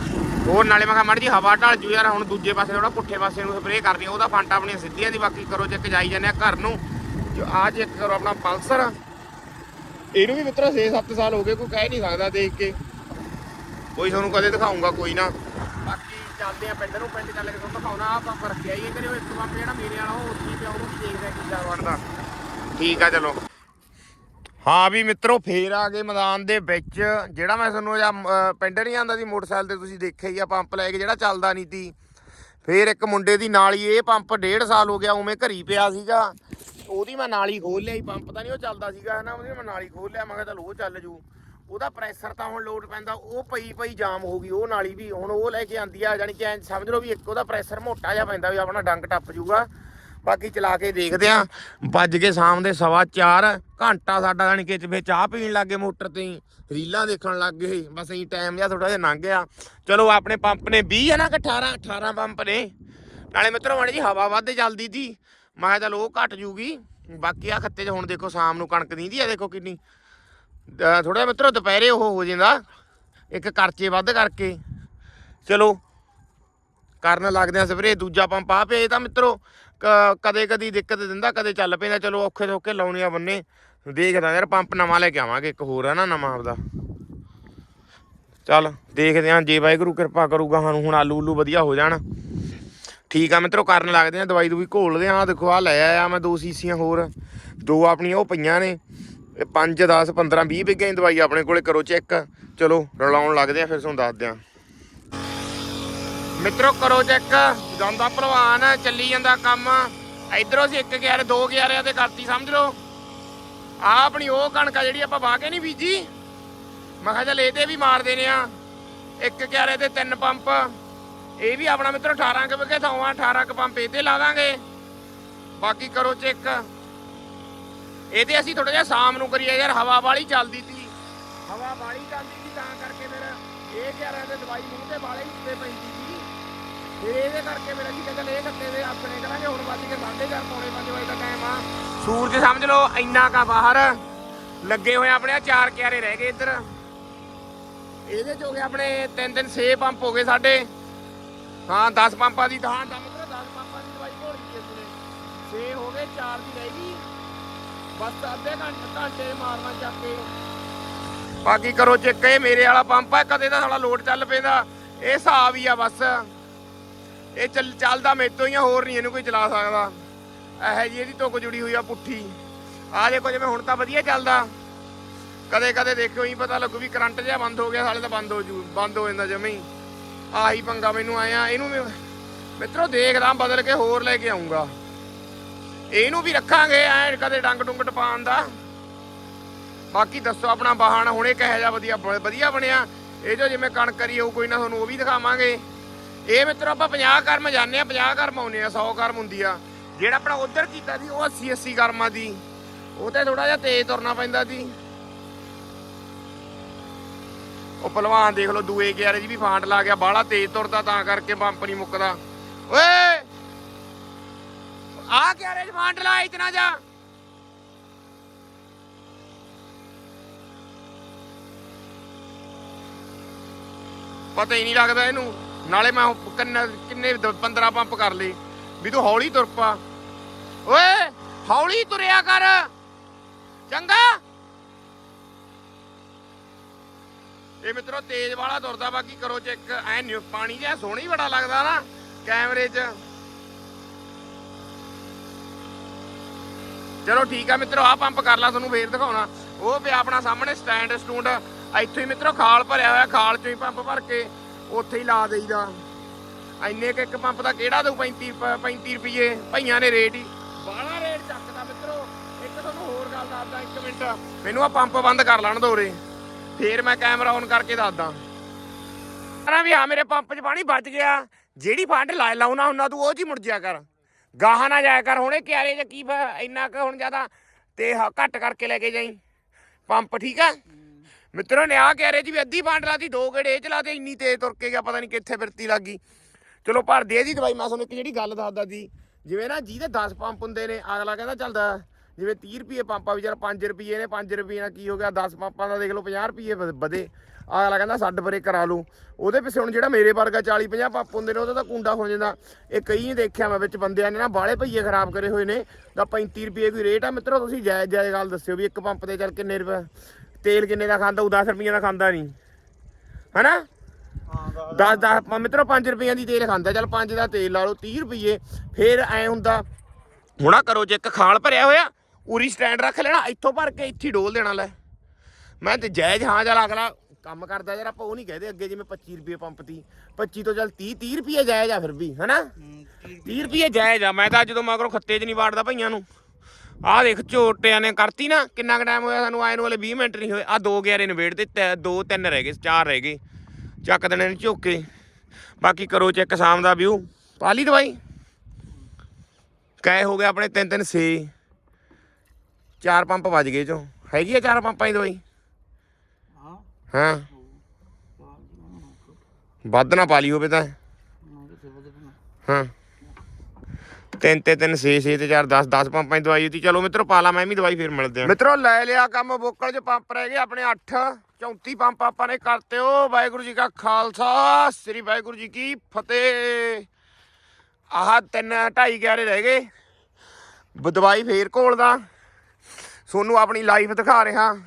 ਹੋਰ ਨਾਲੇ ਮੈਂ ਕਿਹਾ ਮਾੜੀ ਜੀ ਹਵਾ ਢਾਲ ਜੂ ਯਾਰ ਹੁਣ ਦੂਜੇ ਪਾਸੇ ਥੋੜਾ ਪੁੱਠੇ ਪਾਸੇ ਨੂੰ ਸਪਰੇਅ ਕਰਨੀ ਆ, ਉਹਦਾ ਫੰਟਾ ਆਪਣੀਆਂ ਸਿੱਧੀਆਂ ਦੀ ਬਾਕੀ ਕਰੋ ਚੈੱਕ ਜਾਈ ਜਾਂਦੇ ਆ ਘਰ ਨੂੰ। ਜੋ ਆ ਚੈੱਕ ਕਰੋ ਆਪਣਾ ਪਲਸਰ। ਇਹਨੂੰ ਵੀ ਮਿੱਤਰਾ 6-7 ਸਾਲ ਹੋ ਗਏ, ਕੋਈ ਕਹਿ ਨਹੀਂ ਸਕਦਾ ਦੇਖ ਕੇ। ਕੋਈ ਤੁਹਾਨੂੰ ਕਦੇ ਦਿਖਾਉਂਗਾ ਕੋਈ ਨਾ। ਬਾਕੀ ਚੱਲਦੇ ਆ ਪਿੰਡ ਨੂੰ, ਪਿੰਡ ਚੱਲ ਕੇ ਤੁਹਾਨੂੰ ਦਿਖਾਉਣਾ ਆ ਪੰਪ ਰੱਖਿਆ ਹੀ ਕਰਿਓ ਇੱਕ ਪੰਪ ਜਿਹੜਾ ਮੇਰੇ ਵਾਲਾ ਉਹ ਉੱਥੇ ਪਿਆ, ਉਹਨੂੰ ਵੀ ਦੇਖਦਾ ਕਿੱਦਾਂ ਵੜਦਾ ਠੀਕ ਆ, ਚਲੋ। ਹਾਂ ਵੀ ਮਿੱਤਰੋ, ਫੇਰ ਆ ਗਏ ਮੈਦਾਨ ਦੇ ਵਿੱਚ, ਜਿਹੜਾ ਮੈਂ ਤੁਹਾਨੂੰ ਜਾਂ ਪਿੰਡ ਨਹੀਂ ਆਂਦਾ ਸੀ ਮੋਟਰਸਾਈਕਲ ਤੇ ਤੁਸੀਂ ਦੇਖਿਆ ਹੀ ਆ, ਪੰਪ ਲੈ ਕੇ ਜਿਹੜਾ ਚੱਲਦਾ ਨਹੀਂ ਤੀ ਫੇਰ ਇੱਕ ਮੁੰਡੇ ਦੀ ਨਾਲ ਹੀ ਇਹ ਪੰਪ ਡੇਢ ਸਾਲ ਹੋ ਗਿਆ, ਉਵੇਂ ਘਰੀ ਪਿਆ ਸੀਗਾ। ਉਹਦੀ ਮੈਂ ਨਾਲੀ ਖੋਲ ਲਿਆ ਸੀ ਪੰਪ ਤਾਂ ਨਹੀਂ ਉਹ ਚੱਲਦਾ ਸੀਗਾ ਨਾ ਉਹਦੀ ਮੈਂ ਨਾਲੀ ਖੋਲ ਲਿਆ ਮੈਂ ਕਿਹਾ ਚੱਲ ਉਹ ਚੱਲ ਜੂ। ਉਹਦਾ ਪ੍ਰੈਸ਼ਰ ਤਾਂ ਹੁਣ ਲੋਡ ਪੈਂਦਾ ਉਹ ਪਈ ਪਈ ਜਾਮ ਹੋ ਗਈ ਉਹ ਨਾਲੀ ਵੀ ਹੁਣ ਉਹ ਲੈ ਕੇ ਆਂਦੀ ਆ ਜਾਨੀ ਕਿ ਐਂ ਸਮਝ ਲਓ ਵੀ ਇੱਕ ਉਹਦਾ ਪ੍ਰੈਸ਼ਰ ਮੋਟਾ ਜਿਹਾ ਪੈਂਦਾ ਵੀ ਆਪਣਾ ਡੰਗ ਟੱਪ ਜੂਗਾ। ਬਾਕੀ ਚਲਾ ਕੇ ਦੇਖਦੇ ਆ ਵੱਜ ਕੇ ਸ਼ਾਮ ਦੇ ਸਵਾ 4 ਘੰਟਾ ਸਾਡਾ ਜਾਣੀ ਕਿ ਫੇ ਚਾਹ ਪੀਣ ਲੱਗੇ ਮੋਟਰ ਤੇ ਹੀ, ਰੀਲਾਂ ਦੇਖਣ ਲੱਗ ਗਏ ਬਸ ਅਸੀਂ ਟਾਈਮ ਜਿਹਾ ਥੋੜਾ ਜਿਹਾ ਲੰਘ ਗਿਆ। ਚਲੋ ਆਪਣੇ ਪੰਪ ਨੇ 20 ਹੈ ਨਾ ਕਿ 18 18 ਪੰਪ ਨੇ। ਨਾਲੇ ਮਿੱਤਰੋ ਮਾੜੀ ਜੀ ਹਵਾ ਵੱਧ ਚੱਲਦੀ ਸੀ। ਮੈਂ ਕਿਹਾ ਚੱਲ ਉਹ ਘਟ ਜੂਗੀ। ਬਾਕੀ ਆ ਖੱਤੇ 'ਚ ਹੁਣ ਦੇਖੋ ਸ਼ਾਮ ਨੂੰ ਕਣਕ ਦੀਂਦੀ ਆ, ਦੇਖੋ ਕਿੰਨੀ। ਥੋੜਾ ਜਿਹਾ ਮਿੱਤਰੋ ਦੁਪਹਿਰੇ ਉਹ ਹੋ ਜਾਂਦਾ। ਇੱਕ ਕਰਚੇ ਵੱਧ ਕਰਕੇ। ਚਲੋ, ਕਰਨ ਲੱਗਦੇ ਆ ਸਪਰੇ ਦੂਜਾ ਪੰਪ ਆ ਪਿਆ ਇਹ ਤਾਂ ਮਿੱਤਰੋ। ਕਦੇ ਕਦੀ ਦਿੱਕਤ ਦਿੰਦਾ, ਕਦੇ ਚੱਲ ਪੈਂਦਾ। ਚਲੋ ਔਖੇ ਥੋਖੇ ਲਾਉਣੇ ਆ ਬੰਨੇ। ਦੇਖਦਾ ਯਾਰ, ਪੰਪ ਨਵਾਂ ਲੈ ਕੇ ਆਵਾਂਗੇ, ਇੱਕ ਹੋਰ ਆ ਨਾ, ਨਵਾਂ ਆਪਦਾ। ਚੱਲ, ਦੇਖਦੇ ਆਂ ਜੇ ਵਾਹਿਗੁਰੂ ਕਿਰਪਾ ਕਰੂਗਾ, ਸਾਨੂੰ ਹੁਣ ਆਲੂ ਉਲੂ ਵਧੀਆ ਹੋ ਜਾਣ। ਠੀਕ ਆ ਮਿੱਤਰੋ, ਕਰਨ ਲੱਗਦੇ ਆ, ਦਵਾਈ ਦੂਈ ਘੋਲਦੇ ਆ ਦੇਖੋ ਆ ਲੈ ਆਇਆ ਮੈਂ ਦੋ ਸੀਸੀਆਂ ਹੋਰ। ਦੋ ਆਪਣੀਆਂ, ਉਹ ਪਈਆਂ ਨੇ। 5 10 15 20 ਵਿਗੇ ਦੀ ਦਵਾਈ ਆਪਣੇ ਕੋਲੇ, ਕਰੋ ਚੈੱਕ। ਚਲੋ, ਰਲਾਉਣ ਲੱਗਦੇ ਆ, ਫਿਰ ਤੁਹਾਨੂੰ ਦੱਸਦੇ ਆ। ਮਿੱਤਰੋ, ਕਰੋ ਚੈੱਕ। ਜਾਂਦਾ ਭਲਵਾਨ, ਚੱਲੀ ਜਾਂਦਾ ਕੰਮ। ਇਧਰੋਂ ਅਸੀਂ ਇੱਕ ਗਿਆਰੇ, ਦੋ ਗਿਆਰਿਆਂ ਤੇ ਕਰਤੀ, ਸਮਝ ਲਓ। ਆ ਆਪਣੀ ਉਹ ਕਣਕ ਜਿਹੜੀ ਆਪਾਂ ਵਾਹ ਕੇ ਨਹੀਂ ਬੀਜੀ। ਮੈਂ ਕਿਹਾ ਚੱਲ, ਇਹਦੇ ਵੀ ਮਾਰ ਦੇਣੇ ਆ। ਇੱਕ ਗਿਆਰੇ ਤੇ ਤਿੰਨ ਪੰਪ। ਇਹ ਵੀ ਆਪਣਾ ਮਿੱਤਰੋ 18 ਕੁ ਵਿਗੇ ਥਾਵਾਂ 18 ਕੁ ਪੰਪ ਇਹਦੇ ਲਾ ਦਾਂਗੇ ਬਾਕੀ ਕਰੋ ਚੈੱਕ। ਇਹਦੇ ਅਸੀਂ ਥੋੜਾ ਜਿਹਾ ਸ਼ਾਮ ਨੂੰ ਕਰੀਏ ਯਾਰ ਹਵਾ ਵਾਲੀ ਚੱਲਦੀ ਸੀ। ਹਵਾ ਵਾਲੀ ਚੱਲਦੀ ਸੀ ਤਾਂ ਕਰਕੇ ਫਿਰ ਇਹ ਗਿਆਰਾਂ ਦੇ ਦਵਾਈ ਮੂੰਹ ਤੇ ਵਾਲੇ ਉੱਤੇ ਪੈਂਦੀ ਸੀ। ਫਿਰ ਇਹਦੇ ਕਰਕੇ ਮੇਰਾ ਜੀ ਕਹਿੰਦਾ ਇਹ ਕੱਤੇ ਦੇ ਆਪਣੇ ਕਰਾਂਗੇ ਹੁਣ ਵੱਜ ਕੇ 4:30 ਪੌਣੇ 5 ਵਜੇ ਦਾ ਟਾਈਮ ਆ। ਸੂਰਜ ਸਮਝ ਲਓ ਇੰਨਾ ਕਾ ਬਾਹਰ ਲੱਗੇ ਹੋਏ ਆਪਣੇ ਆ ਚਾਰ ਕਿਆਰੇ ਰਹਿ ਗਏ ਇੱਧਰ। ਇਹਦੇ ਚ ਹੋ ਗਏ ਆਪਣੇ ਤਿੰਨ ਦਿਨ 6 ਪੰਪ ਹੋ ਗਏ ਸਾਡੇ। ਹਾਂ 10 ਪੰਪਾਂ ਦੀ ਥਾਂ ਦਾ ਮਤਲਬ 10 ਪੰਪਾਂ ਦੀ ਦਵਾਈ ਘੋਲੀ ਸੀ ਇਸਨੇ 6 ਹੋ ਗਏ 4 ਦੀ ਰਹਿ ਗਈ। ਬਸ ਅੱਧੇ ਘੰਟੇ ਘੰਟੇ ਮਾਰਨਾ ਚੱਕ ਕੇ। ਬਾਕੀ ਕਰੋ ਚੈੱਕ, ਇਹ ਮੇਰੇ ਵਾਲਾ ਪੰਪ ਆ, ਕਦੇ ਤਾਂ ਸਾਲਾ ਲੋਡ ਚੱਲ ਪੈਂਦਾ। ਇਹ ਹਿਸਾਬ ਹੀ ਆ ਬਸ। ਇਹ ਚੱਲ, ਚੱਲਦਾ ਮੇਤੋਂ ਹੀ ਆ, ਹੋਰ ਨਹੀਂ ਇਹਨੂੰ ਕੋਈ ਚਲਾ ਸਕਦਾ। ਇਹੋ ਜੀ ਇਹਦੀ ਧੁੱਕ ਜੁੜੀ ਹੋਈ ਆ, ਪੁੱਠੀ। ਆ ਦੇਖੋ ਜਿਵੇਂ ਹੁਣ ਤਾਂ ਵਧੀਆ ਚੱਲਦਾ। ਕਦੇ ਕਦੇ ਦੇਖਿਓ ਹੀ ਪਤਾ ਲੱਗੂ ਵੀ ਕਰੰਟ ਜਿਹਾ ਬੰਦ ਹੋ ਗਿਆ, ਸਾਲੇ ਤਾਂ ਬੰਦ ਹੋ ਜੂ, ਬੰਦ ਹੋ ਜਾਂਦਾ ਜਮੇ। ਹੀ ਆਹੀ ਪੰਗਾ ਮੈਨੂੰ ਆਇਆ, ਇਹਨੂੰ ਵੀ ਮਿੱਤਰੋ ਦੇਖਦਾ, ਬਦਲ ਕੇ ਹੋਰ ਲੈ ਕੇ ਆਉਂਗਾ ਇਹਨੂੰ ਵੀ ਰੱਖਾਂਗੇ, ਐ ਕਦੇ ਡੰਗ ਡੁੰਗ ਟਪਾਉਣ ਦਾ। ਬਾਕੀ ਦੱਸੋ ਆਪਣਾ ਬਾਹਣ ਹੁਣੇ ਕਿਹੋ ਜਿਹਾ ਵਧੀਆ ਬ- ਵਧੀਆ ਬਣਿਆ। ਇਹ ਜੋ ਜਿਵੇਂ ਕਣਕ ਕਰੀ ਹੋਊ, ਕੋਈ ਨਾ ਤੁਹਾਨੂੰ ਉਹ ਵੀ ਦਿਖਾਵਾਂਗੇ। ਇਹ ਮਿੱਤਰੋ ਆਪਾਂ 50 ਕਰਮ ਜਾਂਦੇ ਆ 50 ਕਰਮ ਆਉਨੇ ਆ 100 ਕਰਮ ਹੁੰਦੀ ਆ। ਜਿਹੜਾ ਆਪਣਾ ਉਧਰ ਕੀਤਾ ਸੀ, ਉਹ 80 80 ਕਰਮਾਂ ਦੀ। ਉਹ ਤੇ ਥੋੜਾ ਜਿਹਾ ਤੇਜ਼ ਤੁਰਨਾ ਪੈਂਦਾ ਸੀ। ਉਹ ਪਹਿਲਵਾਨ ਦੇਖ ਲਓ, ਦੂਏ ਗਿਆਰੇ ਜੀ ਵੀ ਫਾਂਟ ਲਾ ਗਿਆ, ਬਾਹਲਾ ਤੇਜ਼ ਤੁਰਦਾ ਤਾਂ ਕਰਕੇ ਪੰਪ ਨਹੀਂ ਮੁੱਕਦਾ। ਓਏ! ਆ ਗਿਆਰੇ ਚ ਫਾਂਟ ਲਾ, ਇਤਨਾ ਜਾ। ਪਤਾ ਹੀ ਨਹੀਂ ਲੱਗਦਾ ਇਹਨੂੰ। ਨਾਲੇ ਮੈਂ ਕਿੰਨੇ ਕਿੰਨੇ ਦ- 15 ਪੰਪ ਕਰ ਲਈ ਵੀ ਤੂੰ ਹੌਲੀ ਤੁਰ ਪਾ। ਓਏ, ਹੌਲੀ ਤੁਰਿਆ ਕਰ। ਚੰਗਾ। ਇਹ ਮਿੱਤਰੋ, ਤੇਜ਼ ਵਾਲਾ ਤੁਰਦਾ ਬਾਕੀ ਕਰੋ ਚੈੱਕ ਐ ਨਿਊ ਪਾਣੀ ਜਿਹਾ ਸੋਹਣੀ ਬੜਾ ਲੱਗਦਾ ਨਾ ਕੈਮਰੇ 'ਚ। ਚਲੋ ਠੀਕ ਆ ਮਿੱਤਰੋ ਆ ਪੰਪ ਕਰ ਲਾ, ਤੁਹਾਨੂੰ ਫੇਰ ਦਿਖਾਉਣਾ। ਉਹ ਪਿਆ ਆਪਣਾ ਸਾਹਮਣੇ ਸਟੈਂਡ, ਸਟੂਡ। ਇੱਥੇ ਹੀ ਮਿੱਤਰੋ, ਖਾਲ ਭਰਿਆ ਹੋਇਆ, ਖਾਲ ਚੋਂ ਹੀ ਪੰਪ ਭਰ ਕੇ ਉੱਥੇ ਹੀ ਲਾ ਦੇਈਦਾ। ਇੰਨੇ ਕੁ ਇੱਕ ਪੰਪ ਦਾ ਕਿਹੜਾ ਦਊ 35 ਪ- 35 ਰੁਪਏ ਭਈਆਂ ਨੇ ਰੇਟ ਹੀ। ਬਾਹਲਾ ਰੇਟ ਚੱਕਦਾ ਮਿੱਤਰੋ। ਇੱਕ ਤੁਹਾਨੂੰ ਹੋਰ ਗੱਲ ਦੱਸਦਾ, ਇੱਕ ਮਿੰਟ। ਮੈਨੂੰ ਆ ਪੰਪ ਬੰਦ ਕਰ ਲੈਣ ਦੋ ਰੇ ਫੇਰ ਮੈਂ ਕੈਮਰਾ ਔਨ ਕਰਕੇ ਦੱਸਦਾ। ਕਰਾਂ ਵੀ ਹਾਂ, ਮੇਰੇ ਪੰਪ 'ਚ ਪਾਣੀ ਬਚ ਗਿਆ। ਜਿਹੜੀ ਫੰਡ ਲਾ ਲਾਉਣਾ ਉਹਨਾਂ ਤੂੰ ਉਹ 'ਚ ਮੁੜ ਜਿਆ ਕਰ। ਗਾਹਾਂ ਨਾ ਜਾਇਆ ਕਰ, ਹੁਣੇ ਕਿਆਰੇ 'ਚ ਕੀ ਇੰਨਾ ਕੁ ਹੁਣ ਜ਼ਿਆਦਾ ਤੇ ਘੱਟ ਕਰਕੇ ਲੈ ਕੇ ਜਾਈ। ਪੰਪ ਠੀਕ ਆ? ਮਿੱਤਰੋ, ਨੇ ਆ ਕਿਆਰੇ 'ਚ ਵੀ ਅੱਧੀ ਫੰਡ ਲਾਤੀ, ਦੋ ਗੇੜੇ ਇਹ ਚਲਾਤੇ ਇੰਨੀ ਤੇਜ਼ ਤੁਰ ਕੇ ਗਿਆ, ਪਤਾ ਨਹੀਂ ਕਿੱਥੇ ਫਿਰਤੀ ਲੱਗੀ ਚਲੋ, ਭਰ ਦੇ ਦੀ ਦਵਾਈ, ਮੈਂ ਤੁਹਾਨੂੰ ਇੱਕ ਜਿਹੜੀ ਗੱਲ ਦੱਸਦਾ ਸੀ। ਜਿਵੇਂ ਨਾ ਜਿਹਦੇ 10 ਪੰਪ ਹੁੰਦੇ ਨੇ, ਅਗਲਾ ਕਹਿੰਦਾ ਚੱਲਦਾ। ਜਿਵੇਂ 30 ਰੁਪਏ ਪੰਪ ਆ ਵੀ ਚੱਲ 5 ਰੁਪਏ ਨੇ 5 ਰੁਪਏ ਨਾਲ ਕੀ ਹੋ ਗਿਆ? 10 ਪੰਪਾਂ ਦਾ ਦੇਖ ਲਓ 50 ਰੁਪਏ ਵਧੇ। ਅਗਲਾ ਕਹਿੰਦਾ ਛੱਡ ਪਰੇ ਕਰਾ ਲਓ ਉਹਦੇ ਪਿੱਛੇ ਹੁਣ ਜਿਹੜਾ ਮੇਰੇ ਵਰਗਾ 40 50 ਪੰਪ ਹੁੰਦੇ ਨੇ ਉਹਦਾ ਤਾਂ ਕੁੰਡਾ ਹੋ ਜਾਂਦਾ। ਇਹ ਕਈ ਦੇਖਿਆ ਮੈਂ ਵਿੱਚ ਬੰਦਿਆਂ ਨੇ ਨਾ ਬਾਲੇ ਭਈਏ ਖਰਾਬ ਕਰੇ ਹੋਏ ਨੇ। ਤਾਂ 35 ਰੁਪਏ ਕੋਈ ਰੇਟ ਆ। ਮਿੱਤਰੋ ਤੁਸੀਂ ਜਾਇਜ਼ ਜਾਇਜ਼ ਗੱਲ ਦੱਸਿਓ ਵੀ ਇੱਕ ਪੰਪ ਤੇ ਚੱਲ ਕਿੰਨੇ ਰੁਪਏ? ਤੇਲ ਕਿੰਨੇ ਦਾ ਖਾਂਦਾ? ਉਹ 10 ਰੁਪਏ ਦਾ ਖਾਂਦਾ ਨਹੀਂ ਹਨਾ? ਹਾਂ 10 10 ਮਿੱਤਰੋ 5 ਰੁਪਈਆਂ ਦੀ ਤੇਲ ਖਾਂਦਾ। ਚੱਲ 5 ਦਾ ਤੇਲ ਲਾ ਲਓ 30 ਰੁਪਏ ਫੇਰ ਐ ਹੁੰਦਾ ਹੁਣਾ ਕਰੋ ਜੇ ਇੱਕ ਖਾਲ ਭਰਿਆ ਹੋਇਆ ਉਰੀ ਸਟੈਂਡ ਰੱਖ ਲੈਣਾ, ਇੱਥੋਂ ਭਰ ਕੇ ਇੱਥੇ ਹੀ ਡੋਲ ਦੇਣਾ ਲੈ। ਮੈਂ ਤੇ ਜਾਇਜ਼ ਹਾਂ, ਚੱਲ ਅਗਲਾ ਕੰਮ ਕਰਦਾ ਯਾਰ, ਆਪਾਂ ਉਹ ਨਹੀਂ ਕਹਦੇ ਅੱਗੇ ਜਿਵੇਂ 25 ਰੁਪਏ ਪੰਪ ਤੀ। 25 ਤੋਂ ਚੱਲ 30 30 ਰੁਪਏ ਜਾਇਜ਼ ਆ ਫਿਰ ਵੀ, ਹਨਾ? 30 ਰੁਪਏ ਜਾਇਜ਼ ਆ, ਮੈਂ ਤਾਂ ਜਦੋਂ ਮਗਰੋਂ ਖੱਤੇ 'ਚ ਨਹੀਂ ਵਾੜਦਾ ਭਈਆਂ ਨੂੰ। ਆਹ ਦੇਖ, ਝੋਟਿਆਂ ਨੇ ਕਰਤੀ ਨਾ, ਕਿੰਨਾ ਕੁ ਟਾਈਮ ਹੋਇਆ ਸਾਨੂੰ, ਆਏ ਨੂੰ ਵਾਲੇ 20 ਮਿੰਟ ਨਹੀਂ ਹੋਏ। ਆ ਦੋ ਗਿਆਰੇ ਵੇਟ ਤੇ ਦੋ ਤਿੰਨ ਰਹਿ ਗਏ, ਚਾਰ ਰਹਿ ਗਏ। ਚੱਕ ਦੇਣੇ ਨੇ ਝੋਕੇ। ਬਾਕੀ ਕਰੋ ਚੈੱਕ ਸ਼ਾਮ ਦਾ ਵਿਊ ਪਾ ਲਈ ਦਵਾਈ। ਕੈ ਹੋ ਗਿਆ ਆਪਣੇ 3 3 6 ਚਾਰ ਪੰਪ ਵੱਜ ਗਏ ਚੋਂ। ਹੈਗੀ ਆ ਚਾਰ ਪੰਪਾਂ ਦੀ ਦਵਾਈ? ਹਾਂ। ਹਾਂ। ਵੱਧ ਨਾ ਪਾ ਲਈ ਹੋਵੇ ਤਾਂ। ਹਾਂ ਤਿੰਨ ਤੇ ਤਿੰਨ 6 6 ਤੇ 4 10 10 ਪੰਪਾਂ ਦੀ ਦਵਾਈ ਦਿੱਤੀ। ਚਲੋ ਮਿੱਤਰੋ ਪਾ ਲਾ ਮੈਂ ਵੀ ਦਵਾਈ ਫੇਰ ਮਿਲਦੇ ਆ। ਮਿੱਤਰੋ ਲੈ ਲਿਆ ਕੰਮ ਬੋਕਲ 'ਚ ਪੰਪ ਰਹਿ ਗਏ ਆਪਣੇ 8 34 ਪੰਪ ਆਪਾਂ ਨੇ ਕਰਤੇ ਓ ਵਾਹਿਗੁਰੂ ਜੀ ਕਾ ਖਾਲਸਾ ਸ੍ਰੀ ਵਾਹਿਗੁਰੂ ਜੀ ਕੀ ਫਤਿਹ। ਆਹ ਤਿੰਨ ਢਾਈ ਗਿਆਰੇ ਰਹਿ ਗਏ। ਦਵਾਈ ਫੇਰ ਘੋਲਦਾ। ਸੋਨੂੰ ਆਪਣੀ ਲਾਈਫ ਦਿਖਾ ਰਿਹਾ।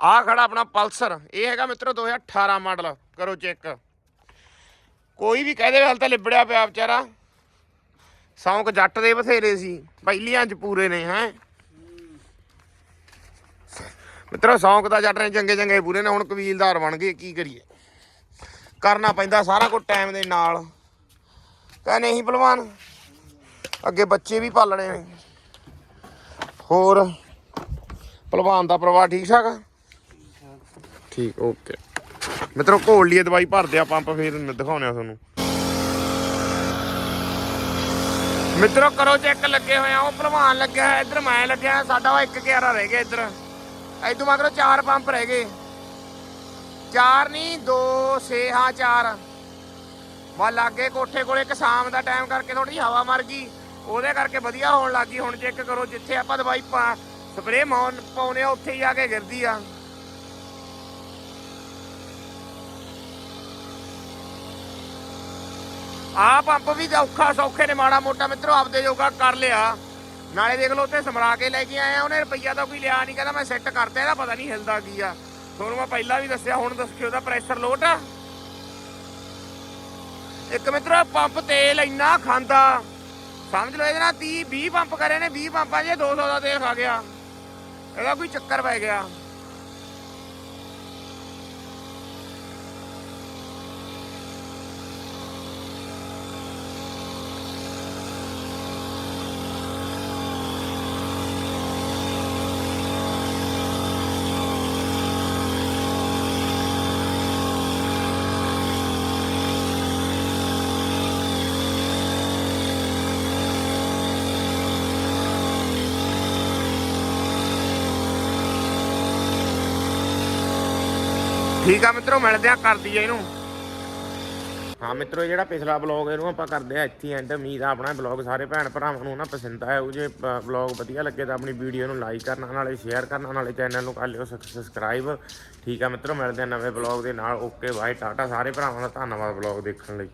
ਆਹ ਖੜਾ ਆਪਣਾ ਪਲਸਰ। ਇਹ ਹੈਗਾ ਮਿੱਤਰੋ 2018 ਮਾਡਲ ਕਰੋ ਚੈੱਕ ਕੋਈ ਵੀ ਕਹਦੇ ਹਾਲ ਤਾਂ ਲਿਬੜਿਆ ਪਿਆ ਵਿਚਾਰਾ। ਸੌਂਕ ਜੱਟ ਦੇ ਬਥੇਰੇ ਸੀ। ਪਹਿਲੀਆਂ ਚ ਪੂਰੇ ਨੇ, ਹੈ। ਮਿੱਤਰੋ ਸੌਂਕ ਦਾ ਜੱਟ ਨੇ ਚੰਗੇ ਚੰਗੇ ਪੂਰੇ ਨੇ। ਹੁਣ ਕਬੀਲਦਾਰ ਬਣ ਗਏ, ਕੀ ਕਰੀਏ। ਕਰਨਾ ਪੈਂਦਾ ਸਾਰਾ ਕੁਝ ਟਾਈਮ ਦੇ ਨਾਲ। ਕਹ ਨਹੀਂ ਭਲਵਾਨ। ਅੱਗੇ ਬੱਚੇ ਵੀ ਪਾਲਣੇ ਨੇ। ਹੋਰ। ਭਲਵਾਨ ਦਾ ਪਰਿਵਾਰ ਠੀਕ ਠਾਕ ਆ? ਠੀਕ ਓਕੇ ਮਿੱਤਰੋ, ਘੋਲ ਲਈਏ ਦਵਾਈ, ਭਰਦੇ ਆ ਪੰਪ, ਫੇਰ ਦਿਖਾਉਣੇ ਆ ਤੁਹਾਨੂੰ। ਮਿੱਤਰੋ, ਕਰੋ ਚੈੱਕ ਲੱਗੇ ਹੋਏ ਆ, ਉਹ ਭਲਵਾਨ ਲੱਗਿਆ ਹੈ ਇੱਧਰ ਮੈਂ ਲੱਗਿਆ ਸਾਡਾ ਵਾ ਇੱਕ ਰਹਿ ਗਿਆ ਇੱਧਰ। ਇਦੋਂ ਮਗਰੋਂ ਚਾਰ ਪੰਪ ਰਹਿ ਗਏ। ਚਾਰ ਨਹੀਂ ਦੋ, ਛੇ, ਹਾਂ, ਚਾਰ। ਵਾ ਲਾਗੇ ਕੋਠੇ ਕੋਲੇ ਇੱਕ ਸ਼ਾਮ ਦਾ ਟਾਈਮ ਕਰਕੇ ਥੋੜੀ ਹਵਾ ਮਰ ਗਈ। ਉਹਦੇ ਕਰਕੇ ਵਧੀਆ ਹੋਣ ਲੱਗੀ ਹੁਣ ਚੈੱਕ ਕਰੋ, ਜਿੱਥੇ ਆਪਾਂ ਦਵਾਈ ਪਾ ਸਪਰੇ ਮਾਉਣ ਪਾਉਨੇ ਆ, ਉੱਥੇ ਹੀ ਆ ਕੇ ਗਿਰਦੀ ਆ। ਆ ਪੰਪ ਵੀ ਔਖਾ ਸੌਖੇ ਨੇ, ਮਾੜਾ ਮੋਟਾ ਮਿੱਤਰੋ, ਆਪਦੇ ਜੋਗਾ ਕਰ ਲਿਆ। ਨਾਲੇ ਦੇਖ ਲਓ, ਉੱਥੇ ਸਮਰਾ ਕੇ ਲੈ ਕੇ ਆਇਆ ਉਹਨੇ ਰੁਪਈਆ ਤਾਂ ਕੋਈ ਲਿਆ ਨਹੀਂ, ਕਹਿੰਦਾ ਮੈਂ ਸੈੱਟ ਕਰਤਾ, ਇਹਦਾ ਪਤਾ ਨਹੀਂ ਹਿਲਦਾ ਕੀ ਆ। ਤੁਹਾਨੂੰ ਮੈਂ ਪਹਿਲਾਂ ਵੀ ਦੱਸਿਆ, ਹੁਣ ਦੱਸਿਓ, ਉਹਦਾ ਪ੍ਰੈਸ਼ਰ ਲੋਟ ਆ। ਇੱਕ ਮਿੱਤਰੋ, ਪੰਪ ਤੇਲ ਇੰਨਾ ਖਾਂਦਾ। ਸਮਝ ਲਓ, ਇਹਦੇ ਨਾਲ 30 20 ਪੰਪ ਕਰੇ ਨੇ 20 ਪੰਪਾਂ 'ਚ 200 ਦਾ ਤੇਲ ਖਾ ਗਿਆ। ਇਹਦਾ ਕੋਈ ਚੱਕਰ ਪੈ ਗਿਆ। ਠੀਕ ਆ ਮਿੱਤਰੋ, ਮਿਲਦੇ ਆ, ਕਰ ਦਈਏ ਇਹਨੂੰ। ਹਾਂ ਮਿੱਤਰੋ ਜਿਹੜਾ ਪਿਛਲਾ ਬਲੌਗ ਇਹਨੂੰ ਆਪਾਂ ਕਰਦੇ ਆ ਇੱਥੇ ਐਂਡ ਉਮੀਦ ਆ ਆਪਣਾ ਬਲੌਗ ਸਾਰੇ ਭੈਣ ਭਰਾਵਾਂ ਨੂੰ ਨਾ ਪਸੰਦ ਆਇਆ ਉਹ ਜੇ ਬਲੌਗ ਵਧੀਆ ਲੱਗੇ ਤਾਂ ਆਪਣੀ ਵੀਡੀਓ ਨੂੰ ਲਾਈਕ ਕਰਨਾ, ਨਾਲੇ ਸ਼ੇਅਰ ਕਰਨਾ, ਨਾਲੇ ਚੈਨਲ ਨੂੰ ਕਰ ਲਿਓ ਸਬਸਕ੍ਰਾਈਬ ਠੀਕ ਆ ਮਿੱਤਰੋ, ਮਿਲਦੇ ਆ ਨਵੇਂ ਬਲੌਗ ਦੇ ਨਾਲ। Okay bye tata. ਸਾਰੇ ਭਰਾਵਾਂ ਦਾ ਧੰਨਵਾਦ ਬਲੌਗ ਦੇਖਣ ਲਈ।